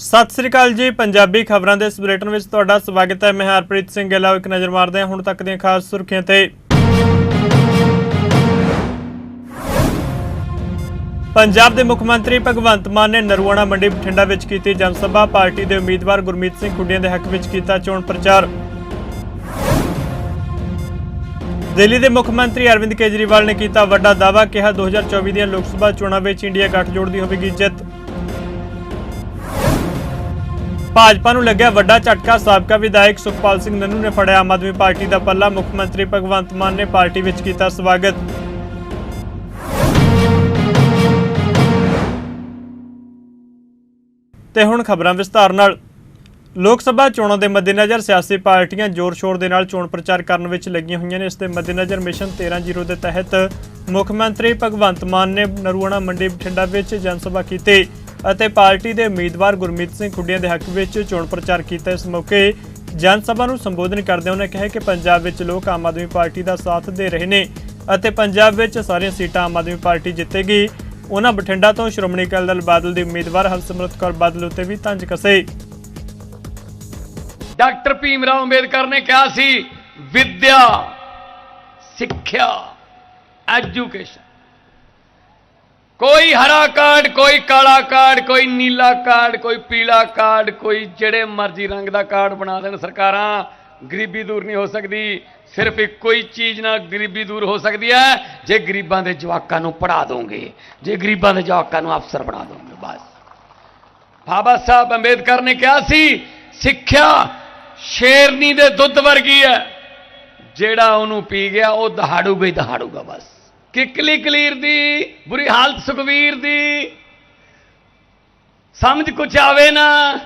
ਸਤਿ ਸ੍ਰੀ ਅਕਾਲ ਜੀ, ਪੰਜਾਬੀ ਖਬਰਾਂ ਦੇ ਇਸ ਬੁਲੇਟਿਨ ਵਿੱਚ ਤੁਹਾਡਾ ਸਵਾਗਤ ਹੈ। ਮੈਂ ਹਰਪ੍ਰੀਤ ਸਿੰਘ ਗਿੱਲ ਇੱਕ ਨਜ਼ਰ ਮਾਰਦੇ ਹਾਂ ਹੁਣ ਤੱਕ ਦੀਆਂ ਖਾਸ ਸੁਰਖੀਆਂ ਤੇ। ਪੰਜਾਬ ਦੇ ਮੁੱਖ ਮੰਤਰੀ ਭਗਵੰਤ ਮਾਨ ਨੇ ਨਰੂਆਣਾ ਮੰਡੀ ਬਠਿੰਡਾ ਵਿੱਚ ਕੀਤੀ ਜਨ ਸਭਾ। ਪਾਰਟੀ ਦੇ ਉਮੀਦਵਾਰ ਗੁਰਮੀਤ ਸਿੰਘ ਖੁੱਡੀਆਂ ਦੇ ਹੱਕ ਵਿੱਚ ਕੀਤਾ ਚੋਣ ਪ੍ਰਚਾਰ। ਦਿੱਲੀ ਦੇ ਮੁੱਖ ਮੰਤਰੀ ਅਰਵਿੰਦ ਕੇਜਰੀਵਾਲ ਨੇ ਕੀਤਾ ਵੱਡਾ ਦਾਅਵਾ, ਕਿਹਾ 2024 ਦੀਆਂ ਲੋਕ ਸਭਾ ਚੋਣਾਂ ਵਿੱਚ ਇੰਡੀਆ ਗੱਠਜੋੜ ਦੀ ਹੋਵੇਗੀ ਜਿੱਤ। ਭਾਜਪਾ ਨੂੰ ਲੱਗਿਆ ਵੱਡਾ ਝਟਕਾ, ਸਾਬਕਾ ਵਿਧਾਇਕ ਸੁਖਪਾਲ ਸਿੰਘ ਨੰਨੂ ਨੇ ਫੜਿਆ। ਆਮ ਆਦਮੀ ਪਾਰਟੀ ਦਾ ਪੱਲਾ, ਮੁੱਖ ਮੰਤਰੀ ਭਗਵੰਤ ਮਾਨ ਨੇ ਪਾਰਟੀ ਵਿੱਚ ਕੀਤਾ ਸਵਾਗਤ। ਤੇ ਹੁਣ ਖਬਰਾਂ ਵਿਸਤਾਰ ਨਾਲ। ਲੋਕ ਸਭਾ ਚੋਣਾਂ ਦੇ ਮੱਦੇਨਜ਼ਰ ਸਿਆਸੀ ਪਾਰਟੀਆਂ ਜ਼ੋਰ-ਸ਼ੋਰ ਦੇ ਨਾਲ ਚੋਣ ਪ੍ਰਚਾਰ ਕਰਨ ਵਿੱਚ ਲੱਗੀਆਂ ਹੋਈਆਂ ਨੇ। ਇਸ ਦੇ ਮੱਦੇਨਜ਼ਰ ਮਿਸ਼ਨ 13-0 ਦੇ ਤਹਿਤ ਮੁੱਖ ਮੰਤਰੀ ਭਗਵੰਤ ਮਾਨ ਨੇ ਨਰੂਆਣਾ ਮੰਡੀ ਬਠਿੰਡਾ ਵਿੱਚ ਜਨਸਭਾ ਕੀਤੀ। ਅਤੇ ਪਾਰਟੀ ਦੇ ਉਮੀਦਵਾਰ ਗੁਰਮੀਤ ਸਿੰਘ ਖੁੱਡੀਆਂ ਦੇ ਹੱਕ ਵਿੱਚ ਚੋਣ ਪ੍ਰਚਾਰ ਕੀਤਾ ਇਸ ਮੌਕੇ। ਜਨ ਸਭਾ ਨੂੰ ਸੰਬੋਧਨ ਕਰਦਿਆਂ ਉਹਨੇ ਕਿਹਾ ਕਿ ਪੰਜਾਬ ਵਿੱਚ ਲੋਕ ਆਮ ਆਦਮੀ ਪਾਰਟੀ ਦਾ ਸਾਥ ਦੇ ਰਹੇ ਨੇ ਅਤੇ ਪੰਜਾਬ ਵਿੱਚ ਸਾਰੀਆਂ ਸੀਟਾਂ ਆਮ ਆਦਮੀ ਪਾਰਟੀ ਜਿੱਤੇਗੀ। ਉਹਨਾਂ ਬਠਿੰਡਾ ਤੋਂ ਸ਼੍ਰੋਮਣੀ ਅਕਾਲੀ ਦਲ ਬਾਦਲ ਦੀ ਉਮੀਦਵਾਰ ਹਰਸਿਮਰਤ ਕੌਰ ਬਾਦਲ ਉੱਤੇ ਵੀ ਤੰਜ ਕਸੇ। ਡਾਕਟਰ ਭੀਮ ਰਾਓ ਅੰਬੇਦਕਰ ਨੇ ਕਿਹਾ ਸੀ, ਵਿਦਿਆ, ਸਿੱਖਿਆ, ਐਜੂਕੇਸ਼ਨ। ਕੋਈ ਹਰਾ ਕਾਰਡ, ਕੋਈ ਕਾਲਾ ਕਾਰਡ, ਕੋਈ ਨੀਲਾ ਕਾਰਡ, ਕੋਈ ਪੀਲਾ ਕਾਰਡ, ਕੋਈ ਜਿਹੜੇ ਮਰਜ਼ੀ ਰੰਗ ਦਾ ਕਾਰਡ ਬਣਾ ਦੇਣ ਸਰਕਾਰਾਂ, ਗਰੀਬੀ ਦੂਰ ਨਹੀਂ ਹੋ ਸਕਦੀ। ਸਿਰਫ ਇੱਕੋ ਹੀ ਚੀਜ਼ ਨਾਲ ਗਰੀਬੀ ਦੂਰ ਹੋ ਸਕਦੀ ਹੈ, ਜੇ ਗਰੀਬਾਂ ਦੇ ਜਵਾਕਾਂ ਨੂੰ ਪੜ੍ਹਾ ਦੋਗੇ, ਜੇ ਗਰੀਬਾਂ ਦੇ ਜਵਾਕਾਂ ਨੂੰ ਅਫਸਰ ਬਣਾ ਦੋਗੇ, ਬਸ। ਬਾਬਾ ਸਾਹਿਬ ਅੰਬੇਦਕਰ ਨੇ ਕਿਹਾ ਸੀ, ਸਿੱਖਿਆ ਸ਼ੇਰਨੀ ਦੇ ਦੁੱਧ ਵਰਗੀ ਹੈ, ਜਿਹੜਾ ਉਹਨੂੰ ਪੀ ਗਿਆ, ਉਹ ਦਹਾੜੂਗਾ ਹੀ ਦਹਾੜੂਗਾ, ਬਸ। ਕਿਕਲੀ ਕਲੀਰ ਦੀ, ਬੁਰੀ ਹਾਲਤ ਸੁਖਵੀਰ ਦੀ। ਸਮਝ ਕੁਛ ਆਵੇ ਨਾ,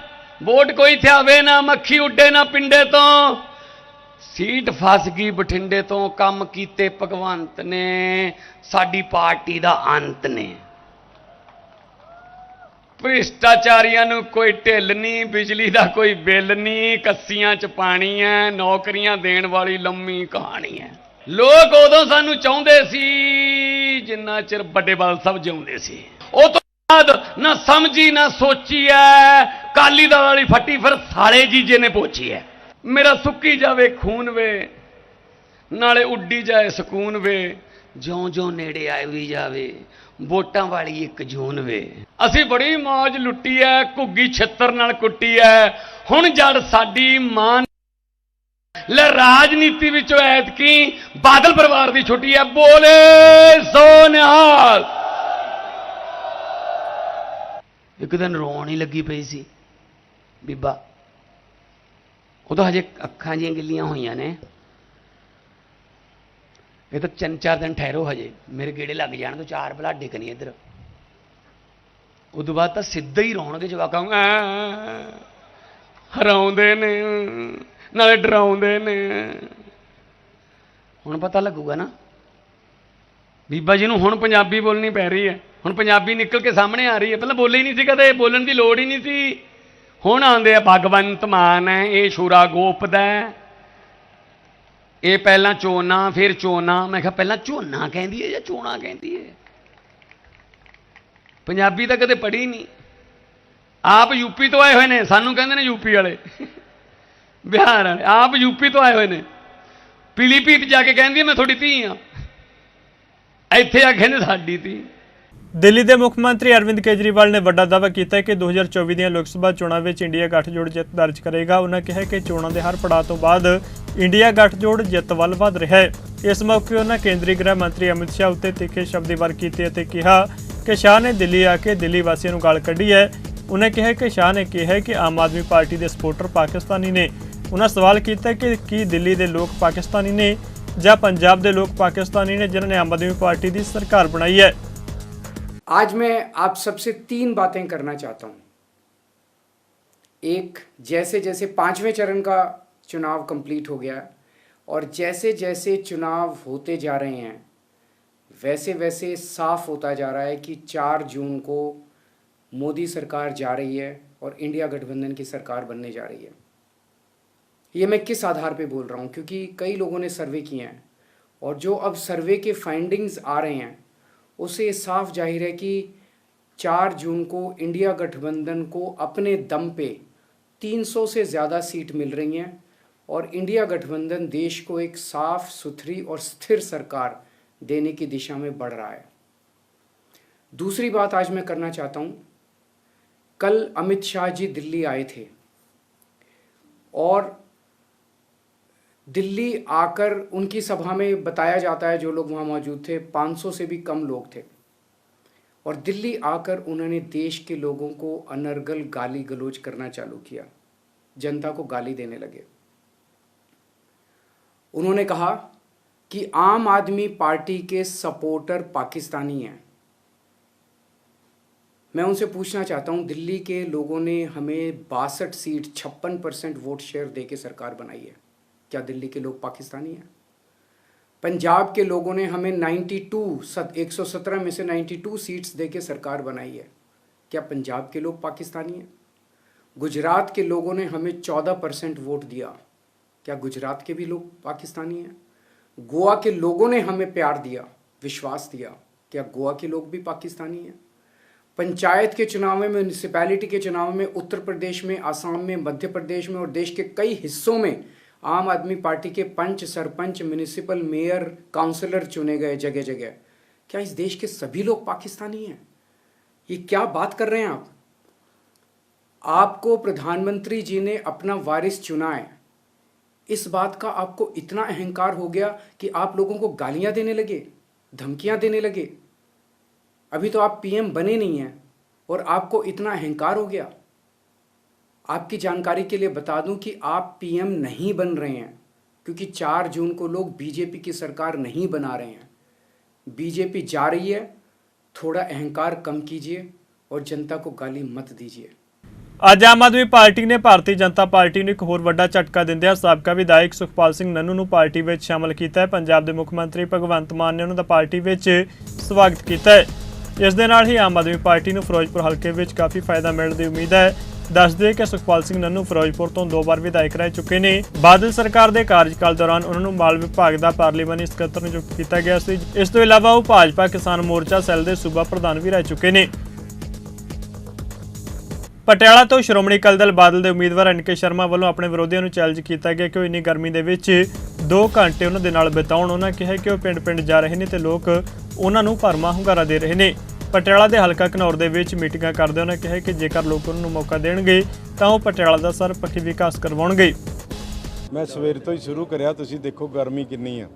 ਵੋਟ ਕੋਈ ਤੇ ਆਵੇ ਨਾ, ਮੱਖੀ ਉੱਡੇ ਨਾ ਪਿੰਡੇ ਤੋਂ। ਸੀਟ ਫਸ ਗਈ ਬਠਿੰਡੇ ਤੋਂ, ਕੰਮ ਕੀਤੇ ਭਗਵੰਤ ਨੇ, ਸਾਡੀ ਪਾਰਟੀ ਦਾ ਅੰਤ ਨੇ। ਭ੍ਰਿਸ਼ਟਾਚਾਰੀਆਂ ਨੂੰ ਕੋਈ ਢਿੱਲ ਨਹੀਂ, ਬਿਜਲੀ ਦਾ ਕੋਈ ਬਿੱਲ ਨਹੀਂ, ਕੱਸੀਆਂ 'ਚ ਪਾਣੀ ਹੈ, ਨੌਕਰੀਆਂ ਦੇਣ ਵਾਲੀ ਲੰਮੀ ਕਹਾਣੀ ਹੈ। ਲੋਕ ਉਦੋਂ ਸਾਨੂੰ ਚਾਹੁੰਦੇ ਸੀ, ਜਿੰਨਾ ਚਿਰ ਵੱਡੇ ਬਾਲ ਸਾਹਿਬ ਜਿਉਂਦੇ ਸੀ। ਉਹ ਤੋਂ ਬਾਅਦ ਨਾ ਸਮਝੀ, ਨਾ ਸੋਚੀ ਐ। ਕਾਲੀ ਦਾਲ ਵਾਲੀ ਫੱਟੀ ਫਿਰ ਸਾਲੇ ਜੀਜੇ ਨੇ ਪੋਚੀ ਐ। ਮੇਰਾ ਸੁੱਕੀ ਜਾਵੇ, ਖੂਨ ਵੇ। ਨਾਲੇ ਉੱਡੀ ਜਾਏ, ਸਕੂਨ ਵੇ। ਜਿਉਂ ਜਿਉਂ ਨੇੜੇ ਆਈ ਵੀ ਜਾਵੇ। ਵੋਟਾਂ ਵਾਲੀ ਇੱਕ ਜੂਨ ਵੇ। ਅਸੀਂ ਬੜੀ ਮੌਜ ਲੁੱਟੀ ਐ, ਘੁੱਗੀ ਛੱਤਰ ਨਾਲ ਕੁੱਟੀ ਐ। ਹੁਣ ਜੜ ਸਾਡੀ ਮਾਂ ਲੈ ਰਾਜਨੀਤੀ ਵਿੱਚੋਂ ਐਤਕੀ ਬਾਦਲ ਪਰਿਵਾਰ ਦੀ ਛੁੱਟੀ ਹੈ ਬੋਲੇ ਸੋ ਨਿਹਾਲ ਇੱਕ ਦਿਨ ਰੋਣ ਹੀ ਲੱਗੀ ਪਈ ਸੀ ਬੀਬਾ ਉਹ ਤਾਂ ਹਜੇ ਅੱਖਾਂ ਜੀਆਂ ਗਿੱਲੀਆਂ ਹੋਈਆਂ ਨੇ ਇਹ ਤਾਂ ਤਿੰਨ ਚਾਰ ਦਿਨ ਠਹਿਰੋ ਹਜੇ ਮੇਰੇ ਗੇੜੇ ਲੱਗ ਜਾਣ ਤੋਂ ਚਾਰ ਬਲਾਡੇ ਕਨੀ ਇੱਧਰ ਉਦੋਂ ਬਾਅਦ ਤਾਂ ਸਿੱਧਾ ਹੀ ਰੋਣਗੇ ਜਵਾਕਾਂ ਹਰਾਉਂਦੇ ਨੇ ਨਾਲੇ ਡਰਾਉਂਦੇ ਨੇ। ਹੁਣ ਪਤਾ ਲੱਗੂਗਾ ਨਾ। ਬੀਬਾ ਜੀ ਨੂੰ ਹੁਣ ਪੰਜਾਬੀ ਬੋਲਣੀ ਪੈ ਰਹੀ ਹੈ। ਹੁਣ ਪੰਜਾਬੀ ਨਿਕਲ ਕੇ ਸਾਹਮਣੇ ਆ ਰਹੀ ਹੈ। ਪਹਿਲਾਂ ਬੋਲੇ ਹੀ ਨਹੀਂ ਸੀ, ਕਦੇ ਬੋਲਣ ਦੀ ਲੋੜ ਹੀ ਨਹੀਂ ਸੀ। ਹੁਣ ਆਉਂਦੇ ਆ, ਭਗਵੰਤ ਮਾਨ ਹੈ, ਇਹ ਸ਼ੂਰਾ ਗੋਪਦਾ ਹੈ। ਇਹ ਪਹਿਲਾਂ ਚੋਨਾ, ਫਿਰ ਚੋਨਾ। ਮੈਂ ਕਿਹਾ ਪਹਿਲਾਂ ਝੋਨਾ ਕਹਿੰਦੀ ਹੈ ਜਾਂ ਚੋਣਾ ਕਹਿੰਦੀ ਹੈ? ਪੰਜਾਬੀ ਤਾਂ ਕਦੇ ਪੜ੍ਹੀ ਨਹੀਂ। ਆਪ ਯੂਪੀ ਤੋਂ ਆਏ ਹੋਏ ਨੇ, ਸਾਨੂੰ ਕਹਿੰਦੇ ਨੇ ਯੂਪੀ ਵਾਲੇ। ਬਿਹਾਰ ਵਾਲੇ। ਆਪ ਯੂਪੀ ਤੋਂ ਆਏ ਹੋਏ ਨੇ। ਪੀਲੀਭੀਤ ਜਾ ਕੇ ਕਹਿੰਦੀ ਮੈਂ ਤੁਹਾਡੀ ਧੀ ਆ। ਇੱਥੇ ਆ ਕਹਿੰਦੇ ਸਾਡੀ ਧੀ। ਦਿੱਲੀ ਦੇ ਮੁੱਖ ਮੰਤਰੀ ਅਰਵਿੰਦ ਕੇਜਰੀਵਾਲ ਨੇ ਵੱਡਾ ਦਾਅਵਾ ਕੀਤਾ ਹੈ ਕਿ 2024 ਦੀਆਂ ਲੋਕ ਸਭਾ ਚੋਣਾਂ ਵਿੱਚ ਇੰਡੀਆ ਗੱਠਜੋੜ ਜਿੱਤ ਦਰਜ ਕਰੇਗਾ। ਉਹਨਾਂ ਕਿਹਾ ਕਿ ਚੋਣਾਂ ਦੇ ਹਰ ਪੜਾਅ ਤੋਂ ਬਾਅਦ ਇੰਡੀਆ ਗੱਠਜੋੜ ਜਿੱਤ ਵੱਲ ਵਧ ਰਿਹਾ ਹੈ। ਇਸ ਮੌਕੇ ਉਹਨਾਂ ਕੇਂਦਰੀ ਗ੍ਰਹਿ ਮੰਤਰੀ ਅਮਿਤ ਸ਼ਾਹ ਉੱਤੇ ਤਿੱਖੇ ਸ਼ਬਦੀ ਵਾਰ ਕੀਤੇ ਅਤੇ ਕਿਹਾ ਕਿ ਸ਼ਾਹ ਨੇ ਦਿੱਲੀ ਆ ਕੇ ਦਿੱਲੀ ਵਾਸੀਆਂ ਨੂੰ ਗਾਲ ਕੱਢੀ ਹੈ। ਉਹਨੇ ਕਿਹਾ ਕਿ ਸ਼ਾਹ ਨੇ ਕਿਹਾ ਕਿ ਆਮ ਆਦਮੀ ਪਾਰਟੀ ਦੇ ਸਪੋਰਟਰ ਪਾਕਿਸਤਾਨੀ ਨੇ। ਉਹਨਾਂ ਸਵਾਲ ਕੀਤਾ ਕਿ ਕੀ ਦਿੱਲੀ ਦੇ ਲੋਕ ਪਾਕਿਸਤਾਨੀ ਨੇ ਜਾਂ ਪੰਜਾਬ ਦੇ ਲੋਕ ਪਾਕਿਸਤਾਨੀ ਨੇ ਜਿਨ੍ਹਾਂ ਨੇ ਆਮ ਆਦਮੀ ਪਾਰਟੀ ਦੀ ਸਰਕਾਰ ਬਣਾਈ ਹੈ आज मैं आप सबसे तीन बातें करना चाहता हूँ एक जैसे जैसे पांचवें चरण का चुनाव कंप्लीट हो गया और जैसे जैसे चुनाव होते जा रहे हैं वैसे वैसे साफ होता जा रहा है कि चार जून को मोदी सरकार जा रही है और इंडिया गठबंधन की सरकार बनने जा रही है ये मैं किस आधार पे बोल रहा हूँ? क्योंकि कई लोगों ने सर्वे किए हैं और जो अब सर्वे के फाइंडिंग्स आ रहे हैं उससे ये साफ़ ज़ाहिर है कि चार जून को इंडिया गठबंधन को अपने दम पे 300 से ज़्यादा सीट मिल रही हैं और इंडिया गठबंधन देश को एक साफ़, सुथरी और स्थिर सरकार देने की दिशा में बढ़ रहा है। दूसरी बात आज मैं करना चाहता हूँ। कल अमित शाह जी दिल्ली आए थे और दिल्ली आकर उनकी सभा में बताया जाता है जो लोग वहाँ मौजूद थे 500 से भी कम लोग थे। और दिल्ली आकर उन्होंने देश के लोगों को अनर्गल गाली गलोच करना चालू किया। जनता को गाली देने लगे। उन्होंने कहा कि आम आदमी पार्टी के सपोर्टर पाकिस्तानी हैं। मैं उनसे पूछना चाहता हूँ, दिल्ली के लोगों ने हमें बासठ सीट, छप्पन परसेंट वोट शेयर दे के सरकार बनाई है। क्या दिल्ली के लोग पाकिस्तानी हैं? पंजाब के लोगों ने हमें 92 सत 117 में से 92 सीट्स दे के सरकार बनाई है। क्या पंजाब के लोग पाकिस्तानी हैं? गुजरात के लोगों ने हमें 14 परसेंट वोट दिया। क्या गुजरात के भी लोग पाकिस्तानी हैं? गोवा के लोगों ने हमें प्यार दिया, विश्वास दिया। क्या गोवा के लोग भी पाकिस्तानी हैं? पंचायत के चुनाव में, म्यूनिसिपैलिटी के चुनाव में, उत्तर प्रदेश में, आसाम में, मध्य प्रदेश में और देश के कई हिस्सों में आम आदमी पार्टी के panch, sarpanch municipal mayor councillor चुने गए जगह जगह क्या इस देश के सभी लोग पाकिस्तानी हैं? ये क्या बात कर रहे हैं आप? आपको प्रधानमंत्री जी ने अपना वारिस चुना है। इस बात का आपको इतना अहंकार हो गया कि आप लोगों को गालियाँ देने लगे, धमकियाँ देने लगे। अभी तो आप पीएम बने नहीं हैं और आपको इतना अहंकार हो गया। आपकी जानकारी के लिए बता दूं कि आप पीएम नहीं बन रहे हैं क्योंकि चार जून को लोग बीजेपी की सरकार नहीं बना रहे हैं बीजेपी जा रही है थोड़ा अहंकार कम कीजिए और जनता को गाली मत दीजिए ਅੱਜ ਆਮ ਆਦਮੀ ਪਾਰਟੀ ਨੇ ਭਾਰਤੀ ਜਨਤਾ ਪਾਰਟੀ ਨੂੰ ਇੱਕ ਹੋਰ ਵੱਡਾ ਝਟਕਾ ਦਿੰਦਿਆਂ ਸਾਬਕਾ ਵਿਧਾਇਕ ਸੁਖਪਾਲ ਸਿੰਘ ਨੰਨੂ ਨੂੰ ਪਾਰਟੀ ਵਿੱਚ ਸ਼ਾਮਲ ਕੀਤਾ ਹੈ ਪੰਜਾਬ ਦੇ ਮੁੱਖ ਮੰਤਰੀ ਭਗਵੰਤ ਮਾਨ ਨੇ ਉਹਨਾਂ ਦਾ ਪਾਰਟੀ ਵਿੱਚ ਸਵਾਗਤ ਕੀਤਾ ਹੈ ਇਸ ਦੇ ਨਾਲ ਹੀ ਆਮ ਆਦਮੀ ਪਾਰਟੀ ਨੂੰ ਫਿਰੋਜ਼ਪੁਰ ਹਲਕੇ ਵਿੱਚ ਕਾਫੀ ਫਾਇਦਾ ਮਿਲਣ ਦੀ ਉਮੀਦ ਹੈ ਦੱਸਦੇ ਕਿ ਸੁਖਪਾਲ ਸਿੰਘ ਨੰਨੂ ਫਿਰੋਜ਼ਪੁਰ ਤੋਂ ਦੋ ਵਾਰ ਵਿਧਾਇਕ ਰਹਿ ਚੁੱਕੇ ਨੇ। ਬਾਦਲ ਸਰਕਾਰ ਦੇ ਕਾਰਜਕਾਲ ਦੌਰਾਨ ਉਹਨਾਂ ਨੂੰ ਮਾਲ ਵਿਭਾਗ ਦਾ ਪਾਰਲੀਮਾਨੀ ਸਕੱਤਰ ਨਿਯੁਕਤ ਕੀਤਾ ਗਿਆ ਸੀ। ਇਸ ਤੋਂ ਇਲਾਵਾ ਉਹ ਭਾਜਪਾ ਕਿਸਾਨ ਮੋਰਚਾ ਸੈੱਲ ਦੇ ਸੂਬਾ ਪ੍ਰਧਾਨ ਵੀ ਰਹਿ ਚੁੱਕੇ ਨੇ। ਪਟਿਆਲਾ ਤੋਂ ਸ਼੍ਰੋਮਣੀ ਅਕਾਲੀ ਦਲ ਬਾਦਲ ਦੇ ਉਮੀਦਵਾਰ ਐਨਕੇ ਸ਼ਰਮਾ ਵੱਲੋਂ ਆਪਣੇ ਵਿਰੋਧੀਆਂ ਨੂੰ ਚੈਲੰਜ ਕੀਤਾ ਗਿਆ ਕਿ ਉਹ ਇੰਨੀ ਗਰਮੀ ਦੇ ਵਿੱਚ 2 ਘੰਟੇ ਉਹਨਾਂ ਦੇ ਨਾਲ ਬਿਤਾਉਣ। ਉਹਨਾਂ ਕਿਹਾ ਕਿ ਉਹ ਪਿੰਡ-ਪਿੰਡ ਜਾ ਰਹੇ ਨੇ ਤੇ ਲੋਕ ਉਹਨਾਂ ਨੂੰ ਭਰਮਾ ਹੁੰਗਾਰਾ ਦੇ ਰਹੇ ਨੇ। ਪਟਿਆਲਾ ਦੇ ਹਲਕਾ ਘਨੌਰ ਦੇ ਵਿੱਚ ਮੀਟਿੰਗਾਂ ਕਰਦੇ ਉਹਨਾਂ ਕਿਹਾ ਕਿ ਜੇਕਰ ਲੋਕ ਉਹਨਾਂ ਨੂੰ ਮੌਕਾ ਦੇਣਗੇ, ਤਾਂ ਉਹ ਪਟਿਆਲਾ ਦਾ ਸਰਪੱਖੀ ਵਿਕਾਸ ਕਰਵਾਉਣਗੇ। ਮੈਂ ਸਵੇਰ ਤੋਂ ਹੀ ਸ਼ੁਰੂ ਕਰਿਆ, ਤੁਸੀਂ ਦੇਖੋ ਗਰਮੀ ਕਿੰਨੀ ਆ।